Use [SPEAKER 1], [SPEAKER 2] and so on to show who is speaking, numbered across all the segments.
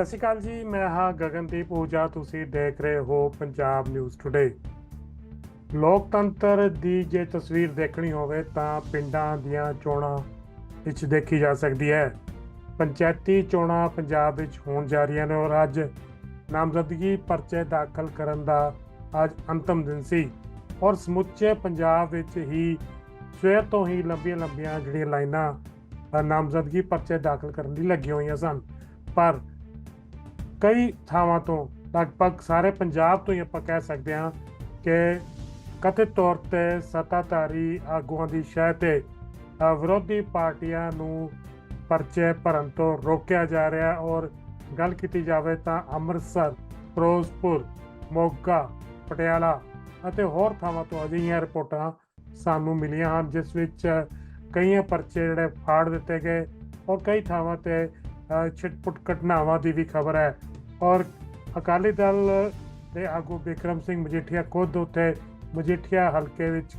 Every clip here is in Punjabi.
[SPEAKER 1] ਸਤਿ ਸ਼੍ਰੀ ਅਕਾਲ ਜੀ, ਮੈਂ ਹਾਂ ਗਗਨਦੀਪ ਊਜਾ ਤੁਸੀਂ ਦੇਖ ਰਹੇ ਹੋ ਪੰਜਾਬ ਨਿਊਜ਼ ਟੁਡੇ ਲੋਕਤੰਤਰ ਦੀ ਜੇ ਤਸਵੀਰ ਦੇਖਣੀ ਹੋਵੇ ਤਾਂ ਪਿੰਡਾਂ ਦੀਆਂ ਚੋਣਾਂ ਵਿੱਚ ਦੇਖੀ ਜਾ ਸਕਦੀ ਹੈ। ਪੰਚਾਇਤੀ ਚੋਣਾਂ ਪੰਜਾਬ ਵਿੱਚ ਹੋਣ ਜਾ ਰਹੀਆਂ ਨੇ ਔਰ ਅੱਜ ਨਾਮਜ਼ਦਗੀ ਪਰਚੇ ਦਾਖਲ ਕਰਨ ਦਾ ਅੱਜ ਅੰਤਮ ਦਿਨ ਸੀ। ਔਰ ਸਮੁੱਚੇ ਪੰਜਾਬ ਵਿੱਚ ਹੀ ਸਵੇਰ ਤੋਂ ਹੀ ਲੰਬੀਆਂ ਲੰਬੀਆਂ ਜਿਹੜੀਆਂ ਲਾਈਨਾਂ ਨਾਮਜ਼ਦਗੀ ਪਰਚੇ ਦਾਖਲ ਕਰਨ ਦੀ ਲੱਗੀਆਂ ਹੋਈਆਂ ਸਨ। ਪਰ ਕਈ ਥਾਵਾਂ ਤੋਂ ਲਗਭਗ ਸਾਰੇ ਪੰਜਾਬ ਤੋਂ ਹੀ ਆਪਾਂ ਕਹਿ ਸਕਦੇ ਹਾਂ ਕਿ ਕਥਿਤ ਤੌਰ ਤੇ ਸੱਤਾਧਾਰੀ ਆਗੂਆਂ ਦੀ ਸ਼ਹਿ ਤੇ ਵਿਰੋਧੀ ਪਾਰਟੀਆਂ ਨੂੰ ਪਰਚੇ ਭਰਨ ਤੋਂ ਰੋਕਿਆ ਜਾ ਰਿਹਾ ਔਰ ਗੱਲ ਕੀਤੀ ਜਾਵੇ ਤਾਂ ਅੰਮ੍ਰਿਤਸਰ ਫਿਰੋਜ਼ਪੁਰ ਮੋਗਾ ਪਟਿਆਲਾ ਅਤੇ ਹੋਰ ਥਾਵਾਂ ਤੋਂ ਅਜਿਹੀਆਂ ਰਿਪੋਰਟਾਂ ਸਾਨੂੰ ਮਿਲੀਆਂ ਹਨ ਜਿਸ ਵਿੱਚ ਕਈਆਂ ਪਰਚੇ ਜਿਹੜੇ ਫਾੜ ਦਿੱਤੇ ਗਏ ਔਰ ਕਈ ਥਾਵਾਂ ਤੇ ਅ, ਛਿਟਪੁਟ ਘਟਨਾਵਾਂ ਦੀ ਵੀ ਖਬਰ ਹੈ। ਔਰ ਅਕਾਲੀ ਦਲ ਦੇ ਆਗੂ ਬਿਕਰਮ ਸਿੰਘ ਮਜੀਠੀਆ ਖੁਦ ਉੱਥੇ ਮਜੀਠੀਆ ਹਲਕੇ ਵਿੱਚ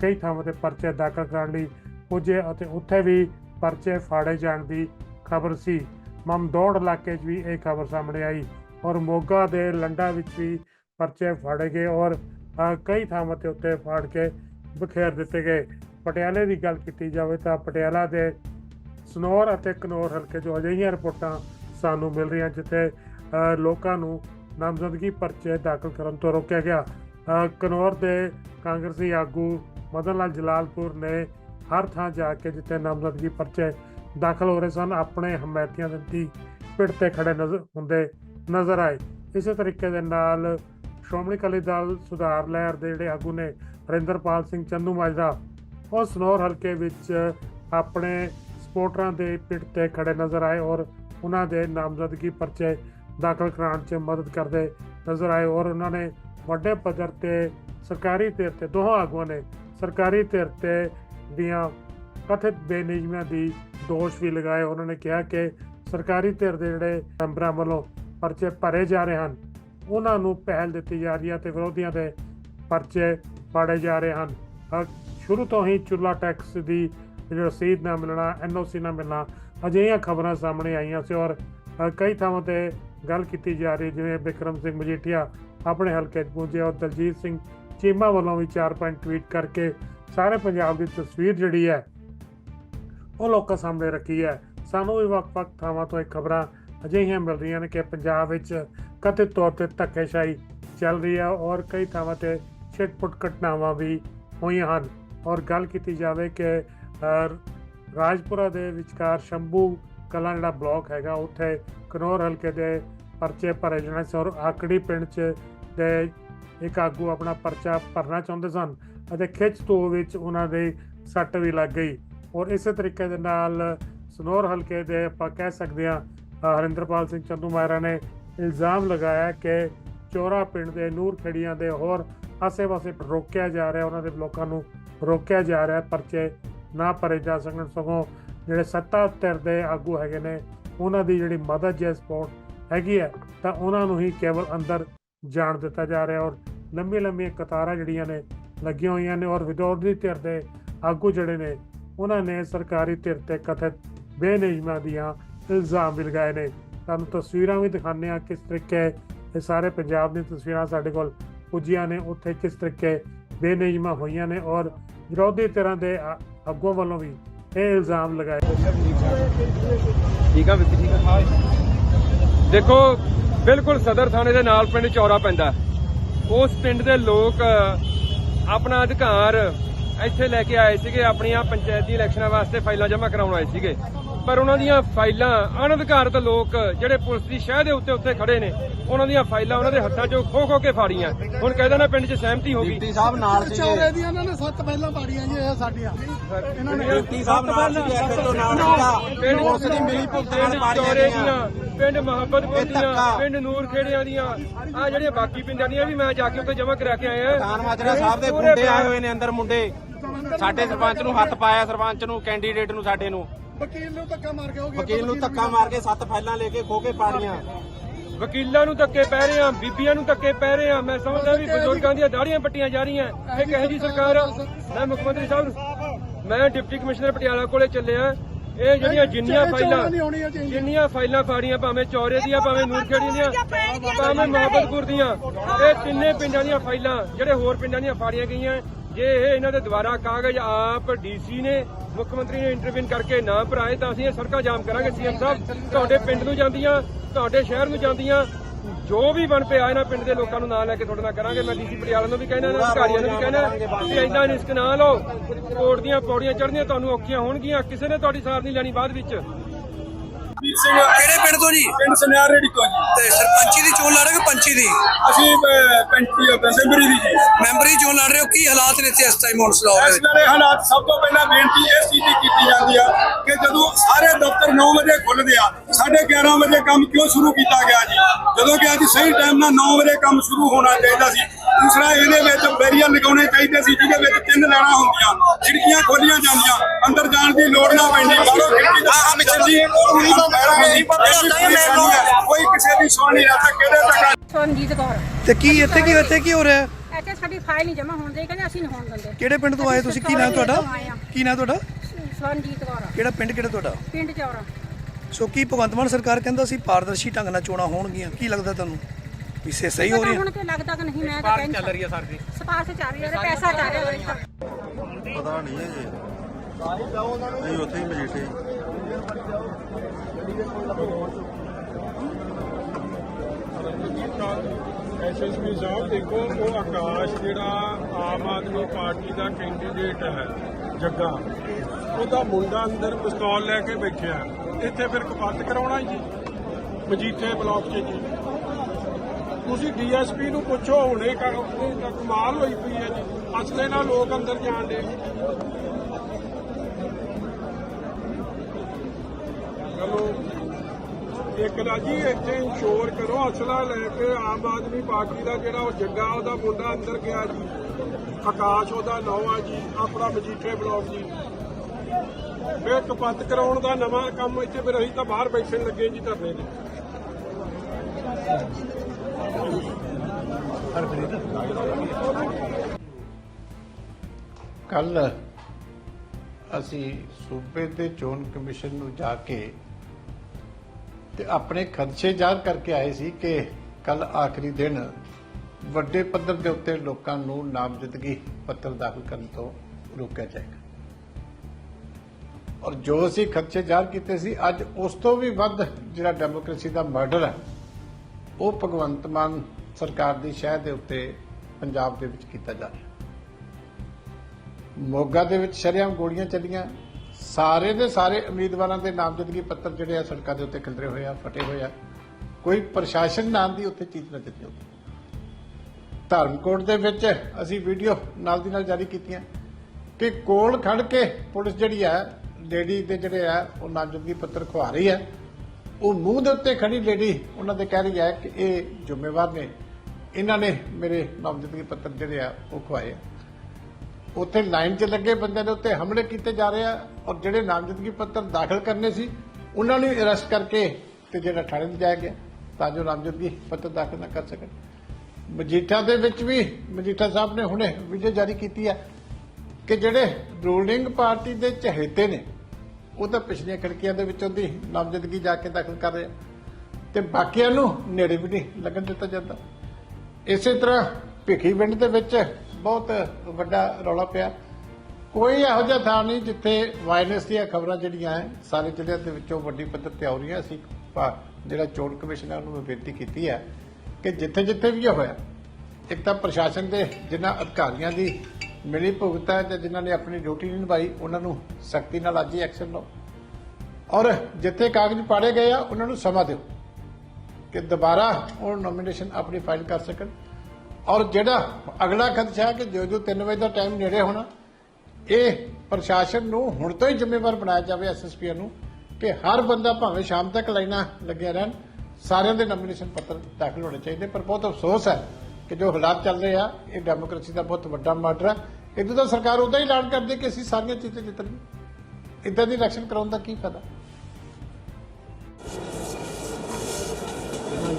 [SPEAKER 1] ਕਈ ਥਾਵਾਂ ਤੇ ਪਰਚੇ ਦਾਖਲ ਕਰਨ ਲਈ ਪੁੱਜੇ ਅਤੇ ਉੱਥੇ ਵੀ ਪਰਚੇ ਫਾੜੇ ਜਾਣ ਦੀ ਖਬਰ ਸੀ। ਮਮਦੌੜ ਇਲਾਕੇ 'ਚ ਵੀ ਇਹ ਖਬਰ ਸਾਹਮਣੇ ਆਈ ਔਰ ਮੋਗਾ ਦੇ ਲੰਡਾ ਵਿੱਚ ਵੀ ਪਰਚੇ ਫਾੜੇ ਗਏ ਔਰ ਕਈ ਥਾਵਾਂ ਤੇ ਉੱਤੇ ਫਾੜ ਕੇ ਬਖੇਰ ਦਿੱਤੇ ਗਏ। ਪਟਿਆਲੇ ਦੀ ਗੱਲ ਕੀਤੀ ਜਾਵੇ ਤਾਂ ਪਟਿਆਲਾ ਦੇ ਸਨੌਰ ਅਤੇ ਕਨੌਰ ਹਲਕੇ ਜੋ ਅਜਿਹੀਆਂ ਰਿਪੋਰਟਾਂ ਸਾਨੂੰ ਮਿਲ ਰਹੀਆਂ ਜਿੱਥੇ ਲੋਕਾਂ ਨੂੰ ਨਾਮਜ਼ਦਗੀ ਪਰਚੇ ਦਾਖਲ ਕਰਨ ਤੋਂ ਰੋਕਿਆ ਗਿਆ। ਅ, ਕਨੌਰ ਦੇ ਕਾਂਗਰਸੀ ਆਗੂ ਮਦਨ ਲਾਲ ਜਲਾਲਪੁਰ ਨੇ ਹਰ ਥਾਂ ਜਾ ਕੇ ਜਿੱਥੇ ਨਾਮਜ਼ਦਗੀ ਪਰਚੇ ਦਾਖਲ ਹੋ ਰਹੇ ਸਨ ਆਪਣੇ ਹਮਾਇਤੀਆਂ ਦੀ ਪਿੜ ਤੇ ਖੜੇ ਨਜ਼ਰ ਹੁੰਦੇ ਨਜ਼ਰ ਆਏ। ਇਸੇ ਤਰੀਕੇ ਦੇ ਨਾਲ ਸ਼੍ਰੋਮਣੀ ਅਕਾਲੀ ਦਲ ਸੁਧਾਰ ਲਹਿਰ ਦੇ ਜਿਹੜੇ ਆਗੂ ਨੇ ਹਰਿੰਦਰਪਾਲ ਸਿੰਘ ਚੰਦੂ ਮਾਜਰਾ ਉਹ ਸਨੌਰ ਹਲਕੇ ਵਿੱਚ ਆਪਣੇ ਸਪੋਰਟਰਾਂ ਦੇ ਪਿੱਠ ਤੇ ਖੜੇ ਨਜ਼ਰ ਆਏ ਔਰ ਉਹਨਾਂ ਦੇ ਨਾਮਜ਼ਦਗੀ ਪਰਚੇ ਦਾਖਲ ਕਰਾਉਣ 'ਚ ਮਦਦ ਕਰਦੇ ਨਜ਼ਰ ਆਏ ਔਰ ਉਹਨਾਂ ਨੇ ਵੱਡੇ ਪੱਧਰ ਤੇ ਸਰਕਾਰੀ ਧਿਰ ਤੇ ਦੋਹਾਂ ਆਗੂਆਂ ਨੇ ਸਰਕਾਰੀ ਧਿਰ ਤੇ ਦੀਆਂ ਕਥਿਤ ਬੇਨਿਯਮੀਆਂ ਦੀ ਦੋਸ਼ ਵੀ ਲਗਾਏ। ਉਹਨਾਂ ਨੇ ਕਿਹਾ ਕਿ ਸਰਕਾਰੀ ਧਿਰ ਦੇ ਜਿਹੜੇ ਮੈਂਬਰਾਂ ਵੱਲੋਂ ਪਰਚੇ ਭਰੇ ਜਾ ਰਹੇ ਹਨ, ਉਹਨਾਂ ਨੂੰ ਪਹਿਲ ਦਿੱਤੀ ਜਾ ਰਹੀ ਹੈ ਤੇ ਵਿਰੋਧੀਆਂ ਦੇ ਪਰਚੇ ਪਾੜੇ ਜਾ ਰਹੇ ਹਨ। ਸ਼ੁਰੂ ਤੋਂ ਹੀ ਚੁੱਲਾ ਟੈਕਸ ਦੀ ਜਿਹੜੀ ਰਸੀਦ ਨਾ ਮਿਲਣਾ ਐਨਓਸੀ ਨਾ ਮਿਲਣਾ ਅਜਿਹੀਆਂ ਖਬਰਾਂ ਸਾਹਮਣੇ ਆਈਆਂ ਸੀ ਔਰ ਕਈ ਥਾਵਾਂ ਤੇ ਗੱਲ ਕੀਤੀ ਜਾ ਰਹੀ ਜਿਵੇਂ ਬਿਕਰਮ ਸਿੰਘ ਮਜੀਠੀਆ ਆਪਣੇ ਹਲਕੇ 'ਚ ਪਹੁੰਚੇ ਔਰ ਦਲਜੀਤ ਸਿੰਘ ਚੀਮਾ ਵੱਲੋਂ ਵੀ ਚਾਰ ਪੰਜ ਟਵੀਟ ਕਰਕੇ ਸਾਰੇ ਪੰਜਾਬ ਦੀ ਤਸਵੀਰ ਜਿਹੜੀ ਹੈ, ਉਹ ਲੋਕਾਂ ਸਾਹਮਣੇ ਰੱਖੀ ਹੈ। ਸਾਨੂੰ ਵੀ ਵੱਖ-ਵੱਖ ਥਾਵਾਂ ਤੋਂ ਇਹ ਖਬਰਾਂ ਅਜਿਹੀਆਂ ਮਿਲ ਰਹੀਆਂ ਨੇ ਕਿ ਪੰਜਾਬ ਵਿੱਚ ਕਥਿਤ ਤੌਰ ਤੇ ਧੱਕੇਸ਼ਾਹੀ ਚੱਲ ਰਹੀ ਹੈ ਔਰ ਕਈ ਥਾਵਾਂ ਤੇ ਛਿਟਪੁਟ ਘਟਨਾਵਾਂ ਵੀ ਹੋਈਆਂ ਹਨ। ਔਰ ਗੱਲ ਕੀਤੀ ਜਾਵੇ ਕਿ ਰਾਜਪੁਰਾ ਦੇ ਵਿਚਕਾਰ ਸ਼ੰਭੂ ਕਲਾਂ ਜਿਹੜਾ ਬਲਾਕ ਹੈਗਾ, ਉੱਥੇ ਕਨੌਰ ਹਲਕੇ ਦੇ ਪਰਚੇ ਭਰੇ ਜਾਣੇ ਸੀ ਔਰ ਆਕੜੀ ਪਿੰਡ 'ਚ ਦੇ ਇੱਕ ਆਗੂ ਆਪਣਾ ਪਰਚਾ ਭਰਨਾ ਚਾਹੁੰਦੇ ਸਨ ਅਤੇ ਖਿੱਚ ਤੋਂ ਵਿੱਚ ਉਹਨਾਂ ਦੇ ਸੱਟ ਵੀ ਲੱਗ ਗਈ। ਔਰ ਇਸੇ ਤਰੀਕੇ ਦੇ ਨਾਲ ਸਨੌਰ ਹਲਕੇ ਦੇ ਆਪਾਂ ਕਹਿ ਸਕਦੇ ਹਾਂ ਹਰਿੰਦਰਪਾਲ ਸਿੰਘ ਚੰਦੂ ਮਾਇਰਾ ਨੇ ਇਲਜ਼ਾਮ ਲਗਾਇਆ ਕਿ ਚੋਰਾ ਪਿੰਡ ਦੇ ਨੂਰ ਖੇੜੀਆਂ ਦੇ ਹੋਰ ਆਸੇ-ਪਾਸੇ ਰੋਕਿਆ ਜਾ ਰਿਹਾ, ਉਹਨਾਂ ਦੇ ਲੋਕਾਂ ਨੂੰ ਰੋਕਿਆ ਜਾ ਰਿਹਾ, ਪਰਚੇ ਨਾ ਭਰੇ ਜਾ ਸਕਣ। ਸਗੋਂ ਜਿਹੜੇ ਸੱਤਾ ਧਿਰ ਦੇ ਆਗੂ ਹੈਗੇ ਨੇ, ਉਹਨਾਂ ਦੀ ਜਿਹੜੀ ਮਦਦ ਜੇ ਸਪੋਰਟ ਹੈਗੀ ਹੈ, ਤਾਂ ਉਹਨਾਂ ਨੂੰ ਹੀ ਕੇਵਲ ਅੰਦਰ ਜਾਣ ਦਿੱਤਾ ਜਾ ਰਿਹਾ ਔਰ ਲੰਬੀ ਲੰਬੀਆਂ ਕਤਾਰਾਂ ਜਿਹੜੀਆਂ ਨੇ ਲੱਗੀਆਂ ਹੋਈਆਂ ਨੇ ਔਰ ਵਿਰੋਧੀ ਧਿਰ ਦੇ ਆਗੂ ਜਿਹੜੇ ਨੇ, ਉਹਨਾਂ ਨੇ ਸਰਕਾਰੀ ਧਿਰ ਤੇ ਕਥਿਤ ਬੇਨਿਯਮਾਂ ਦੀਆਂ ਇਲਜ਼ਾਮ ਵੀ ਲਗਾਏ ਨੇ। ਤੁਹਾਨੂੰ ਤਸਵੀਰਾਂ ਵੀ ਦਿਖਾਉਂਦੇ ਆ ਕਿਸ ਤਰੀਕੇ ਇਹ ਸਾਰੇ ਪੰਜਾਬ ਦੀਆਂ ਤਸਵੀਰਾਂ ਸਾਡੇ ਕੋਲ ਪੁੱਜੀਆਂ ਨੇ, ਉੱਥੇ ਕਿਸ ਤਰੀਕੇ ਬੇਨਿਯਮਾਂ ਹੋਈਆਂ ਨੇ ਔਰ ਵਿਰੋਧੀ ਧਿਰਾਂ ਦੇ ਆ- ਵੱਲੋਂ ਵੀ ਇਹ ਇਲਜ਼ਾਮ ਲਗਾਏ
[SPEAKER 2] ਠੀਕ ਆ ਵਿੱਕੀ, ਠੀਕ ਆ? ਦੇਖੋ, ਬਿਲਕੁਲ ਸਦਰ ਥਾਣੇ ਦੇ ਨਾਲ ਪਿੰਡ ਚੌਰਾ ਪੈਂਦਾ। ਉਸ ਪਿੰਡ ਦੇ ਲੋਕ ਆਪਣਾ ਅਧਿਕਾਰ ਇੱਥੇ ਲੈ ਕੇ ਆਏ ਸੀਗੇ, ਆਪਣੀਆਂ ਪੰਚਾਇਤੀ ਇਲੈਕਸ਼ਨਾਂ ਵਾਸਤੇ ਫਾਈਲਾਂ ਜਮ੍ਹਾਂ ਕਰਾਉਣ ਆਏ ਸੀਗੇ। ਪਰ ਉਹਨਾਂ ਦੀਆਂ ਫਾਈਲਾਂ ਅਣਅਧਿਕਾਰਤ ਲੋਕ ਜਿਹੜੇ ਪੁਲਿਸ ਦੀ ਸ਼ਹਿ ਦੇ ਉੱਤੇ ਉੱਤੇ ਖੜੇ ਨੇ ਉਹਨਾਂ ਦੀਆਂ ਫਾਈਲਾਂ ਉਹਨਾਂ ਦੇ ਹੱਥਾਂ 'ਚੋਂ ਖੋ ਖੋ ਕੇ ਫਾੜੀਆਂ। ਹੁਣ ਕਹਿੰਦੇ ਨਾ ਪਿੰਡ 'ਚ ਸਹਿਮਤੀ ਹੋ ਗਈ।
[SPEAKER 3] ਡਿਪਟੀ ਸਾਹਿਬ ਨਾਲ
[SPEAKER 4] ਚੌਰੇ
[SPEAKER 3] ਸੀਗੇ
[SPEAKER 4] ਦੀਆਂ ਇਹਨਾਂ ਨੇ ਸੱਤ ਪਹਿਲਾਂ ਪਾੜੀਆਂ ਜੀ ਇਹ ਸਾਡੀਆਂ। ਇਹਨਾਂ ਨੇ
[SPEAKER 3] ਡਿਪਟੀ ਸਾਹਿਬ ਨਾਲ ਸੀਗੇ ਐਸਐਚਓ ਨਾਲ ਸੀਗਾ।
[SPEAKER 2] ਪਿੰਡ
[SPEAKER 3] ਉਸ ਦੀ ਮਿਲੀ ਭੁਗਤ ਨਾਲ ਪਾੜੀਆਂ
[SPEAKER 2] ਦੀਆਂ ਪਿੰਡ ਮੁਹੱਬਤਪੁਰ ਦੀਆਂ। ਪਿੰਡ ਨੂਰ ਖੇੜਿਆਂ ਦੀਆਂ ਆ ਜਿਹੜੀਆਂ ਬਾਕੀ ਪਿੰਡਾਂ ਦੀਆਂ ਵੀ ਮੈਂ ਜਾ ਕੇ ਉੱਥੇ ਜਮ੍ਹਾਂ ਕਰਾ ਕੇ ਆਇਆ।
[SPEAKER 3] ਖਾਨ ਮਾਜਰਾ ਸਾਹਿਬ ਦੇ ਗੁੰਡੇ ਆਏ ਹੋਏ ਨੇ ਅੰਦਰ ਮੁੰਡੇ। ਸਾਡੇ ਸਰਪੰਚ ਨੂੰ ਹੱਥ ਪਾਇਆ ਸਰਪੰਚ ਨੂੰ ਕੈਂਡੀਡੇਟ ਨੂੰ ਸਾਡੇ ਨੂੰ।
[SPEAKER 4] ਵਕੀਲ ਨੂੰ ਧੱਕਾ ਮਾਰ ਕੇ ਹੋ ਗਿਆ
[SPEAKER 3] ਵਕੀਲ ਨੂੰ ਧੱਕਾ ਮਾਰ ਕੇ ਸੱਤ ਫਾਈਲਾਂ ਲੈ ਕੇ ਖੋ ਕੇ ਪਾੜੀਆਂ
[SPEAKER 2] ਵਕੀਲਾਂ ਨੂੰ ਧੱਕੇ ਪੈ ਰਹੇ ਆ ਬੀਬੀਆਂ ਨੂੰ ਧੱਕੇ ਪੈ ਰਹੇ ਆ ਮੈਂ ਸਮਝਦਾ ਵੀ ਬਜ਼ੁਰਗਾਂ ਦੀਆਂ ਦਾੜੀਆਂ ਪੱਟੀਆਂ ਜਾ ਰਹੀਆਂ। ਇਹ ਕਹੇ ਜੀ ਸਰਕਾਰ ਆ? ਮੈਂ ਮੁੱਖ ਮੰਤਰੀ ਸਾਹਿਬ ਨੂੰ- ਮੈਂ ਡਿਪਟੀ ਕਮਿਸ਼ਨਰ ਪਟਿਆਲਾ ਕੋਲੇ ਚੱਲਿਆ। ਇਹ ਜਿਹੜੀਆਂ ਜਿੰਨੀਆਂ ਫਾਈਲਾਂ। ਜਿੰਨੀਆਂ ਫਾਈਲਾਂ ਫਾੜੀਆਂ ਭਾਵੇਂ ਚੌਰੇ ਦੀਆਂ ਭਾਵੇਂ ਨੂਰਖੇੜੀ ਦੀਆਂ ਭਾਵੇਂ ਮੁਹੱਬਤਪੁਰ ਦੀਆਂ। ਇਹ ਤਿੰਨੇ ਪਿੰਡਾਂ ਦੀਆਂ ਫਾਈਲਾਂ ਜਿਹੜੇ ਹੋਰ ਪਿੰਡਾਂ ਦੀਆਂ ਫਾੜੀਆਂ ਗਈਆਂ। ਜੇ ਇਹ ਇਹਨਾਂ ਦੇ ਦੁਬਾਰਾ ਕਾਗਜ਼ ਆਪ ਡੀਸੀ ਨੇ ਮੁੱਖ ਮੰਤਰੀ ਨੇ ਇੰਟਰਵਿਊ ਕਰਕੇ ਨਾ ਭਰਾਏ, ਤਾਂ ਅਸੀਂ ਇਹ ਸੜਕਾਂ ਜਾਮ ਕਰਾਂਗੇ ਸੀਐਮ ਸਾਹਿਬ। ਤੁਹਾਡੇ ਪਿੰਡ ਨੂੰ ਜਾਂਦੀਆਂ, ਤੁਹਾਡੇ ਸ਼ਹਿਰ ਨੂੰ ਜਾਂਦੀਆਂ, ਜੋ ਵੀ ਬਣ ਪਿਆ ਇਹਨਾਂ ਪਿੰਡ ਦੇ ਲੋਕਾਂ ਨੂੰ ਨਾਲ ਲੈ ਕੇ ਤੁਹਾਡੇ ਨਾਲ ਕਰਾਂਗੇ। ਮੈਂ ਡੀਸੀ ਪਟਿਆਲਾ ਨੂੰ ਵੀ ਕਹਿਣਾ, ਇਹਨਾਂ ਅਧਿਕਾਰੀਆਂ ਨੂੰ ਵੀ ਕਹਿਣਾ ਕਿ ਇੰਨਾ ਰਿਸਕ ਨਾ ਲਓ ਕੋਰਟ ਦੀਆਂ ਪੌੜੀਆਂ ਚੜ੍ਹਨੀਆਂ ਤੁਹਾਨੂੰ ਔਖੀਆਂ ਹੋਣਗੀਆਂ। ਕਿਸੇ ਨੇ ਤੁਹਾਡੀ ਸਾਰ ਨਹੀਂ ਲੈਣੀ ਬਾਅਦ ਵਿੱਚ।
[SPEAKER 5] ਸਿੰਘ
[SPEAKER 6] ਕਿਹੜੇ ਪਿੰਡ ਤੋਂ ਜੀ?
[SPEAKER 5] ਪਿੰਡ ਸੁਨਿਆਰੇੜੀ ਤੋਂ ਜੀ।
[SPEAKER 6] ਤੇ ਸਰਪੰਚੀ ਦੀ ਚੋਣ ਲੜ ਰਹੇ ਹੋ? ਪੰਚੀ ਦੀ?
[SPEAKER 5] ਅਸੀਂ ਅਹ, ਪੈਂਤੀ ਬੈਂਬਰੀ ਦੀ ਜੀ।
[SPEAKER 6] ਮੈਂਬਰੀ ਚੋਣ ਲੜ ਰਹੇ ਹੋ? ਕੀ ਹਾਲਾਤ ਨੇ ਇੱਥੇ ਇਸ ਟਾਈਮ ਹੁਣ ਸਲਾਹ
[SPEAKER 5] ਇਸ ਵੇਲੇ ਹਾਲਾਤ ਸਭ ਤੋਂ ਪਹਿਲਾਂ ਬੇਨਤੀ ਇਸ ਚੀਜ਼ ਦੀ ਕੀਤੀ ਜਾਂਦੀ ਆ ਕਿ ਜਦੋਂ ਸਾਰੇ ਦਫ਼ਤਰ 9 ਵਜੇ ਖੁੱਲਦੇ ਆ 11:30 ਵਜੇ ਕੰਮ ਕਿਉਂ ਸ਼ੁਰੂ ਕੀਤਾ ਗਿਆ ਜੀ? ਜਦੋਂ ਕਿ ਅੱਜ ਸਹੀ ਟਾਈਮ ਨਾਲ 9 ਵਜੇ ਕੰਮ ਸ਼ੁਰੂ ਹੋਣਾ ਚਾਹੀਦਾ ਸੀ ਦੂਸਰਾ ਇਹਦੇ ਵਿੱਚ ਬੈਰੀਅਰ ਲਗਾਉਣੇ ਚਾਹੀਦੇ ਸੀ ਜਿਹਦੇ ਵਿੱਚ ਤਿੰਨ ਲੈਣਾ ਹੁੰਦੀਆਂ ਖਿੜਕੀਆਂ ਖੋਲੀਆਂ ਜਾਂਦੀਆਂ ਅੰਦਰ ਜਾਣ ਦੀ ਲੋੜ ਨਾ ਪੈਂਦੀ ਬਾਹਰੋਂ ਖਿੜਕੀ ਦਾ ਹਾਂ ਮਿੱਤਰ ਜੀ ਕੋਈ ਕਿਸੇ ਦੀ ਸੁਣ ਨਹੀਂ ਰਿਹਾ ਕਿਹੜੇ ਤੱਕ
[SPEAKER 7] ਸਵਰਨਜੀਤ ਕੌਰ
[SPEAKER 8] ਤੇ ਕੀ ਇੱਥੇ ਕੀ ਇੱਥੇ ਕੀ ਹੋ ਰਿਹਾ?
[SPEAKER 7] ਇੱਥੇ ਸਾਡੀ ਫਾਈਲ ਨਹੀਂ ਜਮ੍ਹਾਂ ਹੋਣ ਦੇ ਕਹਿੰਦੇ ਅਸੀਂ ਨਹੀਂ ਹੋਣ ਦਿੰਦੇ
[SPEAKER 8] ਕਿਹੜੇ ਪਿੰਡ ਤੋਂ ਆਏ ਤੁਸੀਂ ਕੀ ਨਾਮ ਤੁਹਾਡਾ ਕੀ ਨਾਮ ਤੁਹਾਡਾ
[SPEAKER 7] ਕੌਰ
[SPEAKER 8] ਕਿਹੜਾ ਪਿੰਡ ਕਿਹੜਾ ਤੁਹਾਡਾ
[SPEAKER 7] ਪਿੰਡ ਚੌਰਾ
[SPEAKER 8] ਸੋ ਕੀ ਭਗਵੰਤ ਮਾਨ ਸਰਕਾਰ ਕਹਿੰਦਾ ਸੀ ਪਾਰਦਰਸ਼ੀ ਢੰਗ ਨਾਲ ਚੋਣਾਂ ਹੋਣਗੀਆਂ ਕੀ ਲੱਗਦਾ ਤੁਹਾਨੂੰ ਵੀ ਸੇ ਸਹੀ ਹੋ ਰਹੀ
[SPEAKER 7] ਹੁਣ ਕਿ ਲੱਗਦਾ ਕਿ ਨਹੀਂ ਮੈਂ ਤਾਂ ਕਹਿੰਦੀ ਚੱਲ ਰਹੀ ਹੈ ਸਰ ਜੀ ਸਪਾਰਸ਼ ਚੱਲ ਰਹੀ ਹੈ ਪੈਸਾ ਚੱਲ ਰਿਹਾ ਹੈ।
[SPEAKER 9] ਪਤਾ ਨਹੀਂ ਹੈ ਜੀ। ਨਹੀਂ ਉੱਥੇ ਹੀ ਮਜੀਠੇ
[SPEAKER 10] ਐਸਐਸਪੀ ਸਾਹਿਬ ਦੇਖੋ ਉਹ ਆਕਾਸ਼ ਜਿਹੜਾ ਆਮ ਆਦਮੀ ਪਾਰਟੀ ਦਾ ਕੈਂਡੀਡੇਟ ਹੈ ਜੱਗਾ। ਉਹਦਾ ਮੁੰਡਾ ਅੰਦਰ ਪਿਸਤੌਲ ਲੈ ਕੇ ਬੈਠਿਆ। ਇੱਥੇ ਫਿਰ ਕਪੱਤ ਕਰਾਉਣਾ ਜੀ ਮਜੀਠੇ ਬਲਾਕ 'ਚ ਜੀ। ਤੁਸੀਂ ਡੀਐਸਪੀ ਨੂੰ ਪੁੱਛੋ, ਹੁਣੇ ਕ- ਉਹਨੇ ਤਾਂ ਕਮਾਲ ਹੋਈ ਪਈ ਹੈ ਜੀ। ਅਸਲੇ ਨਾਲ ਲੋਕ ਅੰਦਰ ਜਾਣ ਦੇ। ਚਲੋ ਇੱਕ ਦਾ ਜੀ, ਇੱਥੇ ਇੰਸ਼ੋਰ ਕਰੋ, ਅਸਲਾ ਲੈ ਕੇ ਆਮ ਆਦਮੀ ਪਾਰਟੀ ਦਾ ਜਿਹੜਾ ਉਹ ਜੱਗਾ, ਉਹਦਾ ਮੁੰਡਾ ਅੰਦਰ ਗਿਆ ਜੀ। ਆਕਾਸ਼ ਉਹਦਾ ਨੌਵਾਂ ਜੀ, ਆਪਣਾ ਮਜੀਠੇ ਬਲੌਕ ਜੀ। ਫਿਰ ਕਪੱਤ ਕਰਾਉਣ ਦਾ ਨਵਾਂ ਕੰਮ ਇੱਥੇ ਫਿਰ ਅਸੀਂ ਤਾਂ ਬਾਹਰ ਬੈਠਣ ਲੱਗੇ ਜੀ ਧਰਨੇ ਤੇ।
[SPEAKER 11] ਕੱਲ ਅਸੀਂ ਸੂਬੇ ਦੇ ਚੋਣ ਕਮਿਸ਼ਨ ਨੂੰ ਜਾ ਕੇ ਤੇ ਆਪਣੇ ਖਦਸ਼ੇ ਜ਼ਾਹਰ ਕਰਕੇ ਆਏ ਸੀ ਕਿ ਕੱਲ ਆਖਰੀ ਦਿਨ ਵੱਡੇ ਪੱਧਰ ਦੇ ਉੱਤੇ ਲੋਕਾਂ ਨੂੰ ਨਾਮਜ਼ਦਗੀ ਪੱਤਰ ਦਾਖਲ ਕਰਨ ਤੋਂ ਰੋਕਿਆ ਜਾਏਗਾ। ਔਰ ਜੋ ਅਸੀਂ ਖਦਸ਼ੇ ਜ਼ਾਹਰ ਕੀਤੇ ਸੀ, ਅੱਜ ਉਸ ਤੋਂ ਵੀ ਵੱਧ ਜਿਹੜਾ ਡੈਮੋਕ੍ਰੇਸੀ ਦਾ ਮਰਡਰ ਹੈ, ਉਹ ਭਗਵੰਤ ਮਾਨ ਸਰਕਾਰ ਦੀ ਸ਼ਹਿ ਦੇ ਉੱਤੇ ਪੰਜਾਬ ਦੇ ਵਿੱਚ ਕੀਤਾ ਜਾ ਰਿਹਾ। ਮੋਗਾ ਦੇ ਵਿੱਚ ਸ਼ਰਿਆਮ ਗੋਲੀਆਂ ਚੱਲੀਆਂ। ਸਾਰੇ ਦੇ ਸਾਰੇ ਉਮੀਦਵਾਰਾਂ ਦੇ ਨਾਮਜ਼ਦਗੀ ਪੱਤਰ ਜਿਹੜੇ ਆ ਸੜਕਾਂ ਦੇ ਉੱਤੇ ਖਿਲਰੇ ਹੋਏ ਆ, ਫਟੇ ਹੋਏ ਆ। ਕੋਈ ਪ੍ਰਸ਼ਾਸਨ ਨਾਮ ਦੀ ਉੱਥੇ ਚੀਜ਼ ਨਾ ਦਿੱਤੀ ਆਉਂਦੀ। ਧਰਮਕੋਟ ਦੇ ਵਿੱਚ ਅਸੀਂ ਵੀਡੀਓ ਨਾਲ ਦੀ ਨਾਲ ਜਾਰੀ ਕੀਤੀਆਂ ਕਿ ਕੋਲ ਖੜ ਕੇ ਪੁਲਿਸ ਜਿਹੜੀ ਆ, ਲੇਡੀ ਦੇ ਜਿਹੜੇ ਆ, ਉਹ ਨਾਮਜ਼ਦਗੀ ਪੱਤਰ ਖਵਾ ਰਹੀ ਹੈ ਉਹ ਮੂੰਹ ਦੇ ਉੱਤੇ ਖੜੀ ਲੇਡੀ ਉਹਨਾਂ ਦੇ ਕਹਿ ਰਹੀ ਹੈ ਕਿ ਇਹ ਜ਼ਿੰਮੇਵਾਰ ਨੇ। ਇਹਨਾਂ ਨੇ ਮੇਰੇ ਨਾਮਜ਼ਦਗੀ ਪੱਤਰ ਜਿਹੜੇ ਆ, ਉਹ ਖਵਾਏ ਆ। ਉੱਥੇ ਲਾਈਨ 'ਚ ਲੱਗੇ ਬੰਦਿਆਂ ਦੇ ਉੱਤੇ ਹਮਲੇ ਕੀਤੇ ਜਾ ਰਹੇ ਆ ਔਰ ਜਿਹੜੇ ਨਾਮਜ਼ਦਗੀ ਪੱਤਰ ਦਾਖਲ ਕਰਨੇ ਸੀ, ਉਹਨਾਂ ਨੂੰ ਅਰੈਸਟ ਕਰਕੇ ਤੇ ਜਿਹੜਾ ਥਾਣੇ ਲਿਜਾਇਆ ਗਿਆ, ਤਾਂ ਜੋ ਨਾਮਜ਼ਦਗੀ ਪੱਤਰ ਦਾਖਲ ਨਾ ਕਰ ਸਕਣ। ਮਜੀਠਾ ਦੇ ਵਿੱਚ ਵੀ, ਮਜੀਠਾ ਸਾਹਿਬ ਨੇ ਹੁਣੇ ਵੀਡੀਓ ਜਾਰੀ ਕੀਤੀ ਹੈ ਕਿ ਜਿਹੜੇ ਰੂਲਿੰਗ ਪਾਰਟੀ ਦੇ ਚਹੇਤੇ ਨੇ ਉਹ ਤਾਂ ਪਿਛਲੀਆਂ ਖਿੜਕੀਆਂ ਦੇ ਵਿੱਚੋਂ ਦੀ ਨਾਮਜ਼ਦਗੀ ਜਾ ਕੇ ਦਾਖਲ ਕਰ ਰਿਹਾ। ਆ ਤੇ ਬਾਕੀਆਂ ਨੂੰ ਨੇੜੇ ਵੀ ਨਹੀਂ ਲੱਗਣ ਦਿੱਤਾ ਜਾਂਦਾ। ਇਸੇ ਤਰ੍ਹਾਂ ਭਿੱਖੀ ਪਿੰਡ ਦੇ ਵਿੱਚ ਬਹੁਤ ਵੱਡਾ ਰੌਲਾ ਪਿਆ। ਕੋਈ ਇਹੋ ਜਿਹਾ ਥਾਂ ਨਹੀਂ ਜਿੱਥੇ ਵਾਇਰਲੈਸ ਦੀਆਂ ਖਬਰਾਂ ਜਿਹੜੀਆਂ ਹੈ, ਸਾਰੇ ਜ਼ਿਲ੍ਹਿਆਂ ਦੇ ਵਿੱਚੋਂ ਵੱਡੀ ਪੱਧਰ ਤੇ ਆ ਰਹੀਆਂ। ਸੀ ਜਿਹੜਾ ਚੋਣ ਕਮਿਸ਼ਨ ਹੈ, ਉਹਨੂੰ ਮੈਂ ਬੇਨਤੀ ਕੀਤੀ ਹੈ ਕਿ ਜਿੱਥੇ ਜਿੱਥੇ ਵੀ ਇਹ ਹੋਇਆ, ਇੱਕ ਤਾਂ ਪ੍ਰਸ਼ਾਸਨ ਦੇ ਜਿਨ੍ਹਾਂ ਅਧਿਕਾਰੀਆਂ ਦੀ ਮਿਲੀ ਭੁਗਤਾਂ ਹੈ ਤੇ ਜਿਨ੍ਹਾਂ ਨੇ ਆਪਣੀ ਡਿਊਟੀ ਨਹੀਂ ਨਿਭਾਈ, ਉਹਨਾਂ ਨੂੰ ਸਖਤੀ ਨਾਲ ਅੱਜ ਹੀ ਐਕਸ਼ਨ ਲਓ। ਔਰ ਜਿੱਥੇ ਕਾਗਜ਼ ਪਾੜੇ ਗਏ ਆ, ਉਹਨਾਂ ਨੂੰ ਸਮਾਂ ਦਿਓ ਕਿ ਦੁਬਾਰਾ ਉਹ ਨੋਮੀਨੇਸ਼ਨ ਆਪਣੀ ਫਾਈਲ ਕਰ ਸਕਣ। ਔਰ ਜਿਹੜਾ ਅਗਲਾ ਖਦਸ਼ਾ ਕਿ ਜੋ ਜੋ 3 ਵਜੇ ਦਾ ਟਾਈਮ ਨੇੜੇ ਹੋਣਾ, ਇਹ ਪ੍ਰਸ਼ਾਸਨ ਨੂੰ ਹੁਣ ਤੋਂ ਹੀ ਜ਼ਿੰਮੇਵਾਰ ਬਣਾਇਆ ਜਾਵੇ ਐਸਐਸਪੀ ਨੂੰ ਕਿ ਹਰ ਬੰਦਾ ਭਾਵੇਂ ਸ਼ਾਮ ਤੱਕ ਲਾਈਨਾਂ ਲੱਗਿਆ ਰਹਿਣ, ਸਾਰਿਆਂ ਦੇ ਨੋਮੀਨੇਸ਼ਨ ਪੱਤਰ ਦਾਖਲ ਹੋਣੇ ਚਾਹੀਦੇ। ਪਰ ਬਹੁਤ ਅਫਸੋਸ ਹੈ ਕਿ ਜੋ ਹਾਲਾਤ ਚੱਲ ਰਹੇ ਆ ਇਹ ਡੈਮੋਕ੍ਰੇਸੀ ਦਾ ਬਹੁਤ ਵੱਡਾ ਮਰਡਰ ਹੈ ਇਦੋਂ ਤਾਂ ਸਰਕਾਰ ਉਦਾਂ ਹੀ ਐਲਾਨ ਕਰਦੀ ਕਿ ਅਸੀਂ ਸਾਰੀਆਂ ਚੀਜ਼ਾਂ ਜਿੱਤਣੀਆਂ ਇਦਾਂ ਦੀ ਇਲੈਕਸ਼ਨ ਕਰਾਉਣ ਦਾ ਕੀ ਫਾਇਦਾ?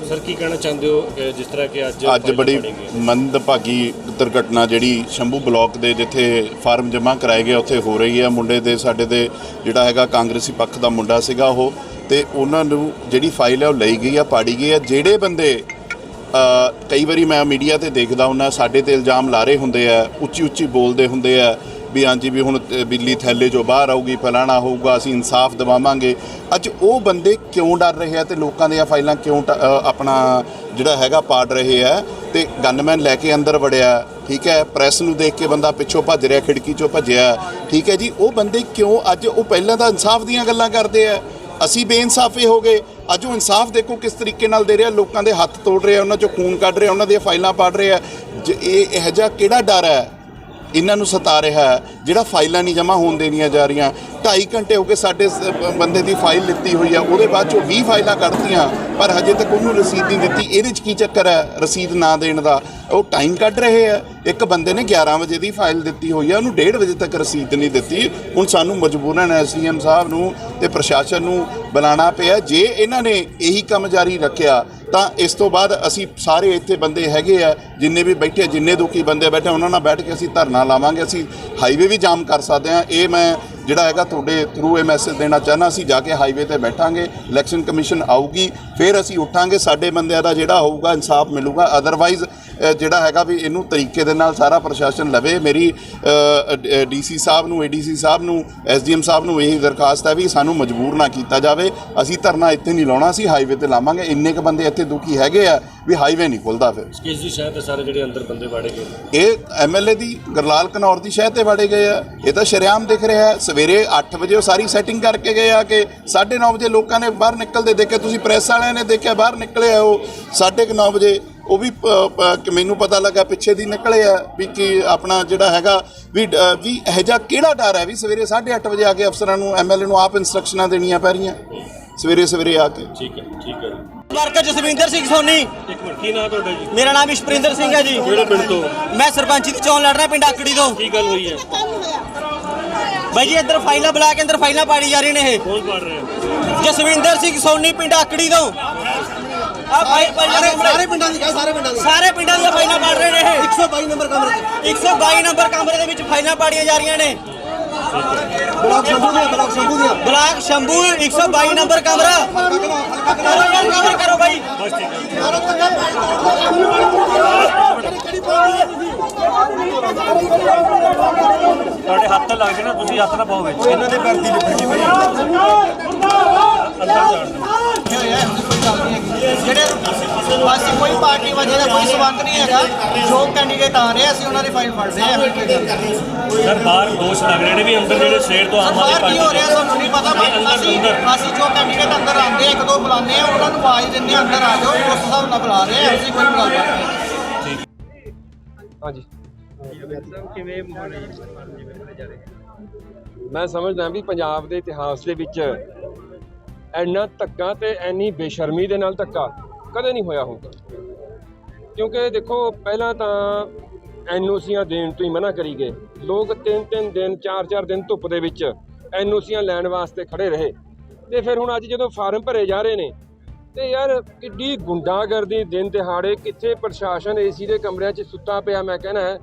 [SPEAKER 9] ਸਰ ਕੀ ਕਹਿਣਾ ਚਾਹੁੰਦੇ ਹੋ ਕਿ ਜਿਸ ਤਰ੍ਹਾਂ ਕਿ ਅੱਜ
[SPEAKER 12] ਅੱਜ ਬੜੀ ਮੰਦਭਾਗੀ ਦੁਰਘਟਨਾ ਜਿਹੜੀ ਸ਼ੰਭੂ ਬਲਾਕ ਦੇ ਜਿੱਥੇ ਫਾਰਮ ਜਮ੍ਹਾਂ ਕਰਾਏ ਗਏ ਉੱਥੇ ਹੋ ਰਹੀ ਹੈ ਮੁੰਡੇ ਦੇ ਸਾਡੇ ਦੇ ਜਿਹੜਾ ਹੈਗਾ ਕਾਂਗਰਸੀ ਪੱਖ ਦਾ ਮੁੰਡਾ ਸੀਗਾ ਉਹ। ਤੇ ਉਹਨਾਂ ਨੂੰ ਜਿਹੜੀ ਫਾਈਲ ਹੈ ਉਹ ਲਈ ਗਈ ਆ ਪਾੜੀ ਗਈ ਆ। ਜਿਹੜੇ ਬੰਦੇ ਕਈ ਵਾਰੀ ਮੈਂ ਮੀਡੀਆ ਤੇ ਦੇਖਦਾ ਹੁੰਦਾ ਸਾਡੇ ਤੇ ਇਲਜ਼ਾਮ ਲਾ ਰਹੇ ਹੁੰਦੇ ਆ, ਉੱਚੀ ਉੱਚੀ ਬੋਲਦੇ ਹੁੰਦੇ ਆ, ਵੀ ਹਾਂਜੀ ਵੀ ਹੁਣ ਤੇ ਬਿੱਲੀ ਥੈਲੇ ਜੋ ਬਾਹਰ ਆਊਗੀ, ਫਲਾਣਾ ਹੋਊਗਾ, ਅਸੀਂ ਇਨਸਾਫ ਦਿਵਾਵਾਂਗੇ। ਅੱਜ ਉਹ ਬੰਦੇ ਕਿਉਂ ਡਰ ਰਹੇ ਆ ਤੇ ਲੋਕਾਂ ਦੀਆਂ ਫਾਈਲਾਂ ਕਿਉਂ ਟ- ਆਪਣਾ ਜਿਹੜਾ ਹੈਗਾ ਪਾੜ ਰਹੇ ਆ? ਤੇ ਗਨਮੈਨ ਲੈ ਕੇ ਅੰਦਰ ਵੜਿਆ, ਠੀਕ ਹੈ, ਪ੍ਰੈਸ ਨੂੰ ਦੇਖ ਕੇ ਬੰਦਾ ਪਿੱਛੋਂ ਭੱਜ ਰਿਹਾ, ਖਿੜਕੀ ਚੋਂ ਭੱਜਿਆ, ਠੀਕ ਹੈ ਜੀ, ਉਹ ਬੰਦੇ ਕਿਉਂ ਅੱਜ ਉਹ ਪਹਿਲਾਂ ਤਾਂ ਇਨਸਾਫ ਦੀਆਂ ਗੱਲਾਂ ਕਰਦੇ ਆ? ਅਸੀਂ ਬੇਇਨਸਾਫੀ ਹੋ ਗਏ। ਅੱਜ ਉਹ ਇਨਸਾਫ ਦੇਖੋ ਕਿਸ ਤਰੀਕੇ ਨਾਲ ਦੇ ਰਿਹਾ। ਲੋਕਾਂ ਦੇ ਹੱਥ ਤੋੜ ਰਿਹਾ, ਉਹਨਾਂ ਚੋਂ ਖੂਨ ਕੱਢ ਰਿਹਾ, ਉਹਨਾਂ ਦੀਆਂ ਫਾਈਲਾਂ ਪਾੜ ਰਿਹਾ। ਜ- ਇਹ ਇਹੋ ਜਿਹਾ ਕਿਹੜਾ ਡਰ ਹੈ? ਇਹਨਾਂ ਨੂੰ ਸਤਾ ਰਿਹਾ ਜਿਹੜਾ ਫਾਈਲਾਂ ਨਹੀਂ ਜਮ੍ਹਾਂ ਹੋਣ ਦੇਣੀਆਂ ਜਾ ਰਹੀਆਂ। 2.5 ਘੰਟੇ ਹੋ ਗਏ ਸਾਡੇ ਸ- ਬੰਦੇ ਦੀ ਫਾਈਲ ਲਿੱਤੀ ਹੋਈ ਆ, ਉਹਦੇ ਬਾਅਦ ਚੋਂ 20 ਫਾਈਲਾਂ ਕੱਢਤੀਆਂ, ਪਰ ਹਜੇ ਤੱਕ ਉਹਨੂੰ ਰਸੀਦ ਨਹੀਂ ਦਿੱਤੀ। ਇਹਦੇ 'ਚ ਕੀ ਚੱਕਰ ਹੈ ਰਸੀਦ ਨਾ ਦੇਣ ਦਾ? ਉਹ ਟਾਈਮ ਕੱਢ ਰਹੇ ਆ। ਇੱਕ ਬੰਦੇ ਨੇ 11 ਵਜੇ ਦੀ ਫਾਈਲ ਦਿੱਤੀ ਹੋਈ ਆ, ਉਹਨੂੰ 1:30 ਵਜੇ ਤੱਕ ਰਸੀਦ ਨਹੀਂ ਦਿੱਤੀ। ਹੁਣ ਸਾਨੂੰ ਮਜਬੂਰਨ ਐਸਡੀਐਮ ਸਾਹਿਬ ਨੂੰ ਤੇ ਪ੍ਰਸ਼ਾਸਨ ਨੂੰ ਬੁਲਾਣਾ ਪਿਆ। ਜੇ ਇਹਨਾਂ ਨੇ ਇਹੀ ਕੰਮ ਜਾਰੀ ਰੱਖਿਆ, ਤਾਂ ਇਸ ਤੋਂ ਬਾਅਦ ਅਸੀਂ ਸਾਰੇ ਇੱਥੇ ਬੰਦੇ ਹੈਗੇ ਆ, ਜਿੰਨੇ ਵੀ ਬੈਠੇ ਜਿੰਨੇ ਦੁਖੀ ਬੰਦੇ ਬੈਠੇ ਉਹਨਾਂ ਨਾਲ ਬੈਠ ਕੇ ਅਸੀਂ ਧਰਨਾ ਲਾਵਾਂਗੇ। ਅਸੀਂ ਹਾਈਵੇ ਵੀ ਜਾਮ ਕਰ ਸਕਦੇ ਹਾਂ। ਇਹ ਮੈਂ ਜਿਹੜਾ ਹੈਗਾ ਤੁਹਾਡੇ ਥਰੂ ਇਹ ਮੈਸੇਜ ਦੇਣਾ ਚਾਹਨਾ ਅਸੀਂ ਜਾ ਕੇ ਹਾਈਵੇ ਤੇ ਬੈਠਾਂਗੇ ਇਲੈਕਸ਼ਨ ਕਮਿਸ਼ਨ ਆਊਗੀ ਫਿਰ ਅਸੀਂ ਉੱਠਾਂਗੇ ਸਾਡੇ ਬੰਦਿਆਂ ਦਾ ਜਿਹੜਾ ਹੋਊਗਾ ਇਨਸਾਫ ਮਿਲੂਗਾ ਅਦਰਵਾਈਜ਼ ਜਿਹੜਾ ਹੈਗਾ ਵੀ ਇਹਨੂੰ ਤਰੀਕੇ ਦੇ ਨਾਲ ਸਾਰਾ ਪ੍ਰਸ਼ਾਸਨ ਲਵੇ ਮੇਰੀ ਡੀਸੀ ਸਾਹਿਬ ਨੂੰ ਏਡੀਸੀ ਸਾਹਿਬ ਨੂੰ ਐਸਡੀਐਮ ਸਾਹਿਬ ਨੂੰ ਇਹੀ ਦਰਖਾਸਤ ਹੈ ਵੀ ਸਾਨੂੰ ਮਜਬੂਰ ਨਾ ਕੀਤਾ ਜਾਵੇ ਅਸੀਂ ਧਰਨਾ ਇੱਥੇ ਨਹੀਂ ਲਾਉਣਾ ਅਸੀਂ ਹਾਈਵੇ ਤੇ ਲਾਵਾਂਗੇ ਇੰਨੇ ਕ ਬੰਦੇ ਇੱਥੇ ਦੁਖੀ ਹੈਗੇ ਆ ਵੀ ਹਾਈਵੇ ਨਹੀਂ ਖੁੱਲਦਾ ਫਿਰ।
[SPEAKER 9] ਕਿਸ ਦੀ ਸ਼ਾਇਦ ਸਾਰੇ ਜਿਹੜੇ ਅੰਦਰ ਬੰਦੇ ਵਾੜੇ ਗਏ?
[SPEAKER 12] ਇਹ ਐਮਐਲਏ ਦੀ ਗਰਲਾਲ ਕਨੌਰ ਦੀ ਸ਼ਹਿਰ ਤੇ ਵੜੇ ਗਏ ਆ ਇਹ ਤਾਂ ਸ਼ਰੇਆਮ ਦਿਖ ਰਿਹਾ ਹੈ ਸਵੇਰੇ 8 ਵਜੇ ਉਹ ਸਾਰੀ ਸੈਟਿੰਗ ਕਰਕੇ ਗਏ ਆ ਕਿ 9:30 ਵਜੇ ਲੋਕਾਂ ਨੇ ਬਾਹਰ ਨਿਕਲਦੇ ਦੇਖਿਆ, ਤੁਸੀਂ ਪ੍ਰੈਸ ਵਾਲਿਆਂ ਨੇ ਦੇਖਿਆ, ਬਾਹਰ ਨਿਕਲੇ ਆ ਉਹ 9:30 ਵਜੇ। ਉਹ ਵੀ ਮੈਨੂੰ ਪਤਾ ਲੱਗਾ ਪਿੱਛੇ ਦੀ ਨਿਕਲੇ ਆ ਵੀ ਕਿ ਆਪਣਾ ਜਿਹੜਾ ਹੈਗਾ ਵੀ ਡ- ਵੀ ਇਹੋ ਜਿਹਾ ਕਿਹੜਾ ਡਰ ਹੈ ਵੀ ਸਵੇਰੇ 8:30 ਵਜੇ ਆ ਕੇ ਅਫਸਰਾਂ ਨੂੰ ਐਮਐਲਏ ਨੂੰ ਆਪ ਇਨਸਟਰਕਸ਼ਨਾਂ ਦੇਣੀਆਂ ਪੈ ਰਹੀਆਂ। ਸਵੇਰੇ ਸਵੇਰੇ ਆ ਕੇ।
[SPEAKER 9] ਠੀਕ ਹੈ ਠੀਕ ਹੈ
[SPEAKER 3] ਵਰਕਰ ਜਸਵਿੰਦਰ ਸਿੰਘ ਸੋਨੀ।
[SPEAKER 9] ਇੱਕ ਮਿੰਟ ਕੀ ਨਾਮ ਤੁਹਾਡਾ ਜੀ?
[SPEAKER 3] ਮੇਰਾ ਨਾਮ ਇਸ਼ਪਰਿੰਦਰ ਸਿੰਘ ਹੈ ਜੀ।
[SPEAKER 9] ਕਿਹੜੇ ਪਿੰਡ ਤੋਂ?
[SPEAKER 3] ਮੈਂ ਸਰਪੰਚੀ ਦੀ ਚੋਣ ਲੜ ਰਿਹਾ ਪਿੰਡ ਆਕੜੀ ਤੋਂ।
[SPEAKER 9] ਕੀ ਗੱਲ ਹੋਈ ਹੈ?
[SPEAKER 3] ਬਾਈ ਜੀ ਇੱਧਰ ਫਾਈਲਾਂ ਬੁਲਾ ਕੇ ਅੰਦਰ ਫਾਈਲਾਂ ਪਾੜੀ ਜਾ ਰਹੀਆਂ ਨੇ ਇਹ।
[SPEAKER 9] ਕੌਣ ਪੜ ਰਿਹਾ?
[SPEAKER 3] ਜਸਵਿੰਦਰ ਸਿੰਘ ਸੋਨੀ ਪਿੰਡ ਆਕੜੀ ਤੋਂ। ਆ ਫਾਈਲ ਸਾਰੇ
[SPEAKER 4] ਪਿੰਡਾਂ ਦੀ ਸਾਰੇ ਪਿੰਡਾਂ ਦੀ।
[SPEAKER 3] ਸਾਰੇ ਪਿੰਡਾਂ ਦੀਆਂ ਫਾਈਲਾਂ ਪਾੜ ਰਹੇ ਨੇ ਇਹ।
[SPEAKER 4] 122 ਨੰਬਰ ਕਮਰੇ।
[SPEAKER 3] 122 ਨੰਬਰ ਕਮਰੇ ਦੇ ਵਿੱਚ ਫਾਈਲਾਂ ਪਾੜੀਆਂ ਜਾ ਰਹੀਆਂ ਨੇ।
[SPEAKER 4] ਬਲਾਕ ਸ਼ੰਭੂ ਦੀਆਂ ਬਲਾਕ ਸ਼ੰਭੂ ਦੀਆਂ।
[SPEAKER 3] ਬਲਾਕ ਸ਼ੰਭੂ 122 ਨੰਬਰ ਕਮਰਾ। ਕਵਰ ਕਰੋ
[SPEAKER 9] ਤੁਹਾਡੇ ਹੱਥ ਲੱਗ ਗਏ ਨਾ ਤੁਸੀਂ ਹੱਥ ਨਾ ਪਾਓ ਵਿੱਚ। ਇਹਨਾਂ ਦੇ ਵਰਦੀ ਲਿਖਣੀ ਬਈ ਅੰਦਰ ਜਾਣ
[SPEAKER 3] ਜਿਹੜੇ ਅਸੀਂ ਕੋਈ ਪਾਰਟੀ ਵਜੇ ਦਾ ਕੋਈ ਸਬੰਧ ਨਹੀਂ ਹੈਗਾ ਜੋ ਕੈਂਡੀਡੇਟ ਆ ਰਹੇ ਅਸੀਂ ਉਹਨਾਂ ਦੀ ਫਾਈਲ ਫੜਦੇ ਆ
[SPEAKER 9] ਸਰ ਬਾਹਰ ਦੋਸ਼ ਲੱਗ ਰਹੇ ਨੇ ਵੀ ਅੰਦਰ ਜਿਹੜੇ ਸ਼ੇਰ ਤੋਂ ਆਮ ਆਦਮੀ
[SPEAKER 3] ਬਾਹਰ ਕੀ ਹੋ ਰਿਹਾ ਸਾਨੂੰ ਨਹੀਂ ਪਤਾ
[SPEAKER 9] ਨਹੀਂ, ਅੰਦਰ-
[SPEAKER 3] ਅਸੀਂ
[SPEAKER 9] ਅੰਦਰ।
[SPEAKER 3] ਅਸੀਂ ਜੋ ਕੈਂਡੀਡੇਟ ਅੰਦਰ ਆਉਂਦੇ ਆ ਇੱਕ ਦੋ ਬੁਲਾਉਂਦੇ ਆ ਉਹਨਾਂ ਨੂੰ ਆਵਾਜ਼ ਦਿੰਦੇ ਆ ਅੰਦਰ ਆ ਜਾਓ ਉਸ ਹਿਸਾਬ ਨਾਲ ਬੁਲਾ ਰਹੇ ਆ ਅਸੀਂ ਕੋਈ ਗੱਲਬਾਤ ਨਹੀਂ
[SPEAKER 2] ਹਾਂਜੀ ਮੈਂ ਸਮਝਦਾ ਵੀ ਪੰਜਾਬ ਦੇ ਇਤਿਹਾਸ ਦੇ ਵਿੱਚ ਇੰਨਾ ਧੱਕਾ ਤੇ ਇੰਨੀ ਬੇਸ਼ਰਮੀ ਦੇ ਨਾਲ ਧੱਕਾ ਕਦੇ ਨਹੀਂ ਹੋਇਆ ਹੋਊਗਾ ਕਿਉਂਕਿ ਦੇਖੋ, ਪਹਿਲਾਂ ਤਾਂ ਐਨਓਸੀਆਂ ਦੇਣ ਤੋਂ ਹੀ ਮਨਾ ਕਰੀ ਗਏ। ਲੋਕ ਤਿੰਨ ਤਿੰਨ ਦਿਨ, ਚਾਰ ਚਾਰ ਦਿਨ ਧੁੱਪ ਦੇ ਵਿੱਚ ਐਨਓਸੀਆਂ ਲੈਣ ਵਾਸਤੇ ਖੜੇ ਰਹੇ। ਤੇ ਫਿਰ ਹੁਣ ਅੱਜ ਜਦੋਂ ਫਾਰਮ ਭਰੇ ਜਾ ਰਹੇ ਨੇ, ਤੇ ਯਾਰ ਕਿੱਡੀ ਗੁੰਡਾਗਰਦੀ, ਦਿਨ ਦਿਹਾੜੇ ਕਿੱਥੇ ਪ੍ਰਸ਼ਾਸਨ ਏਸੀ ਦੇ ਕਮਰਿਆਂ 'ਚ ਸੁੱਤਾ ਪਿਆ, ਮੈਂ ਕਹਿਣਾ ਹੈ,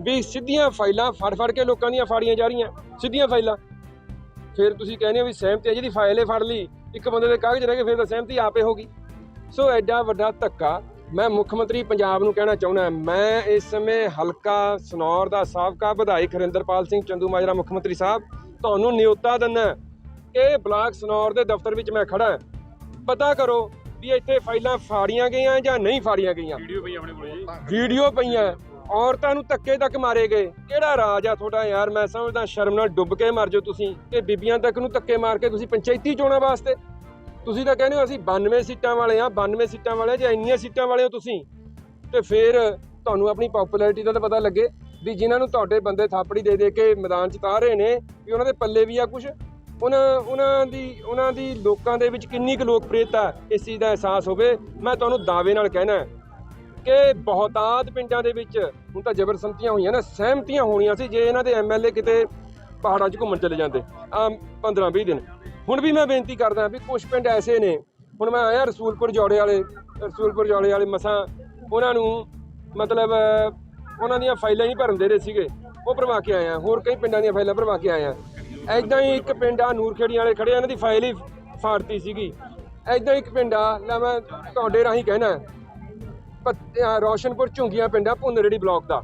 [SPEAKER 2] ਵੀ ਸਿੱਧੀਆਂ ਫਾਈਲਾਂ ਫੜ ਫੜ ਕੇ ਲੋਕਾਂ ਦੀਆਂ ਫਾੜੀਆਂ ਜਾ ਰਹੀਆਂ, ਸਿੱਧੀਆਂ ਫਾਈਲਾਂ। ਫਿਰ ਤੁਸੀਂ ਕਹਿੰਦੇ ਹੋ ਵੀ ਸਹਿਮਤੀ ਹੈ, ਜਿਹਦੀ ਫਾਈਲ ਹੀ ਫੜ ਲਈ। ਇੱਕ ਬੰਦੇ ਦੇ ਕਾਗਜ਼ ਰਹਿ ਗਏ ਫਿਰ ਤਾਂ ਸਹਿਮਤੀ ਆਪੇ ਹੋਗੀ ਸੋ ਐਡਾ ਵੱਡਾ ਧੱਕਾ ਮੈਂ ਮੁੱਖ ਮੰਤਰੀ ਪੰਜਾਬ ਨੂੰ ਕਹਿਣਾ ਚਾਹੁੰਦਾ ਮੈਂ ਇਸ ਸਮੇਂ ਹਲਕਾ ਸਨੌਰ ਦਾ ਸਾਬਕਾ ਵਿਧਾਇਕ ਹਰਿੰਦਰਪਾਲ ਸਿੰਘ ਚੰਦੂ ਮਾਜਰਾ ਮੁੱਖ ਮੰਤਰੀ ਸਾਹਿਬ ਤੁਹਾਨੂੰ ਨਿਯੋਤਾ ਦਿੰਦਾ ਕਿ ਬਲਾਕ ਸਨੌਰ ਦੇ ਦਫ਼ਤਰ ਵਿੱਚ ਮੈਂ ਖੜਾ ਹਾਂ। ਪਤਾ ਕਰੋ ਵੀ ਇੱਥੇ ਫਾਈਲਾਂ ਫਾੜੀਆਂ ਗਈਆਂ ਜਾਂ ਨਹੀਂ ਫਾੜੀਆਂ ਗਈਆਂ। ਵੀਡੀਓ ਪਈ ਆਪਣੇ ਕੋਲੇ ਜੀ। ਵੀਡੀਓ ਪਈਆਂ। ਔਰਤਾਂ ਨੂੰ ਧੱਕੇ ਤੱਕ ਮਾਰੇ ਗਏ। ਕਿਹੜਾ ਰਾਜ ਆ ਤੁਹਾਡਾ ਯਾਰ? ਮੈਂ ਸਮਝਦਾ ਸ਼ਰਮ ਨਾਲ ਡੁੱਬ ਕੇ ਮਰ ਜਾਓ ਤੁਸੀਂ। ਕਿ ਬੀਬੀਆਂ ਤੱਕ ਨੂੰ ਧੱਕੇ ਮਾਰ ਕੇ ਤੁਸੀਂ ਪੰਚਾਇਤੀ ਚੋਣਾਂ ਵਾਸਤੇ। ਤੁਸੀਂ ਤਾਂ ਕਹਿੰਦੇ ਹੋ ਅਸੀਂ 92 ਸੀਟਾਂ ਵਾਲੇ ਆ 92 ਸੀਟਾਂ ਵਾਲੇ ਜੇ ਇੰਨੀਆਂ ਸੀਟਾਂ ਵਾਲੇ ਹੋ ਤੁਸੀਂ? ਤੇ ਫਿਰ ਤੁਹਾਨੂੰ ਆਪਣੀ ਪਪੂਲੈਰਿਟੀ ਦਾ ਤਾਂ ਪਤਾ ਲੱਗੇ ਵੀ ਜਿਨ੍ਹਾਂ ਨੂੰ ਤੁਹਾਡੇ ਬੰਦੇ ਥਾਪੜੀ ਦੇ ਦੇ ਕੇ ਮੈਦਾਨ 'ਚ ਉਤਾਰ ਰਹੇ ਨੇ, ਵੀ ਉਹਨਾਂ ਦੇ ਪੱਲੇ ਵੀ ਆ ਕੁਝ ਉਹਨਾਂ ਉਹਨਾਂ ਦੀ ਉਹਨਾਂ ਦੀ ਲੋਕਾਂ ਦੇ ਵਿੱਚ ਕਿੰਨੀ ਕੁ ਲੋਕਪ੍ਰਿਯਤਾ ਇਸ ਚੀਜ਼ ਦਾ ਅਹਿਸਾਸ ਹੋਵੇ, ਮੈਂ ਤੁਹਾਨੂੰ ਦਾਅਵੇ ਨਾਲ ਕਹਿਣਾ ਕਿ ਬਹੁਤਾਤ ਪਿੰਡਾਂ ਦੇ ਵਿੱਚ ਹੁਣ ਤਾਂ ਜ਼ਬਰਸੰਤੀਆਂ ਹੋਈਆਂ ਨਾ, ਸਹਿਮਤੀਆਂ ਹੋਣੀਆਂ ਸੀ ਜੇ ਇਹਨਾਂ ਦੇ ਐਮਐਲਏ ਕਿਤੇ ਪਹਾੜਾਂ 'ਚ ਘੁੰਮਣ ਚਲੇ ਜਾਂਦੇ ਆ 15 20 ਦਿਨ। ਹੁਣ ਵੀ ਮੈਂ ਬੇਨਤੀ ਕਰਦਾ ਵੀ ਕੁਝ ਪਿੰਡ ਐਸੇ ਨੇ, ਹੁਣ ਮੈਂ ਆਇਆ ਰਸੂਲਪੁਰ ਜੋੜੇ ਵਾਲੇ, ਰਸੂਲਪੁਰ ਜੋੜੇ ਵਾਲੇ ਮਸਾਂ, ਉਹਨਾਂ ਨੂੰ ਮਤਲਬ, ਉਹਨਾਂ ਦੀਆਂ ਫਾਈਲਾਂ ਹੀ ਭਰਨ ਦੇ ਰਹੇ ਸੀਗੇ, ਉਹ ਭਰਵਾ ਕੇ ਆਇਆ, ਹੋਰ ਕਈ ਪਿੰਡਾਂ ਦੀਆਂ ਫਾਈਲਾਂ ਭਰਵਾ ਕੇ ਆਇਆ। ਐਦਾਂ ਹੀ ਇੱਕ ਪਿੰਡ ਆ ਨੂਰਖੇੜੀਆਂ ਵਾਲੇ ਖੜੇ ਇਹਨਾਂ ਦੀ ਫਾਈਲ ਹੀ ਫਾੜਤੀ ਸੀਗੀ। ਐਦਾਂ ਇੱਕ ਪਿੰਡ ਆ, ਲੈ ਮੈਂ ਤੁਹਾਡੇ ਰਾਹੀਂ ਕਹਿਣਾ ਰੌਸ਼ਨਪੁਰ ਝੁੰਗੀਆਂ ਪਿੰਡਾ ਭੁੰਨਰੜੀ ਬਲਾਕ ਦਾ।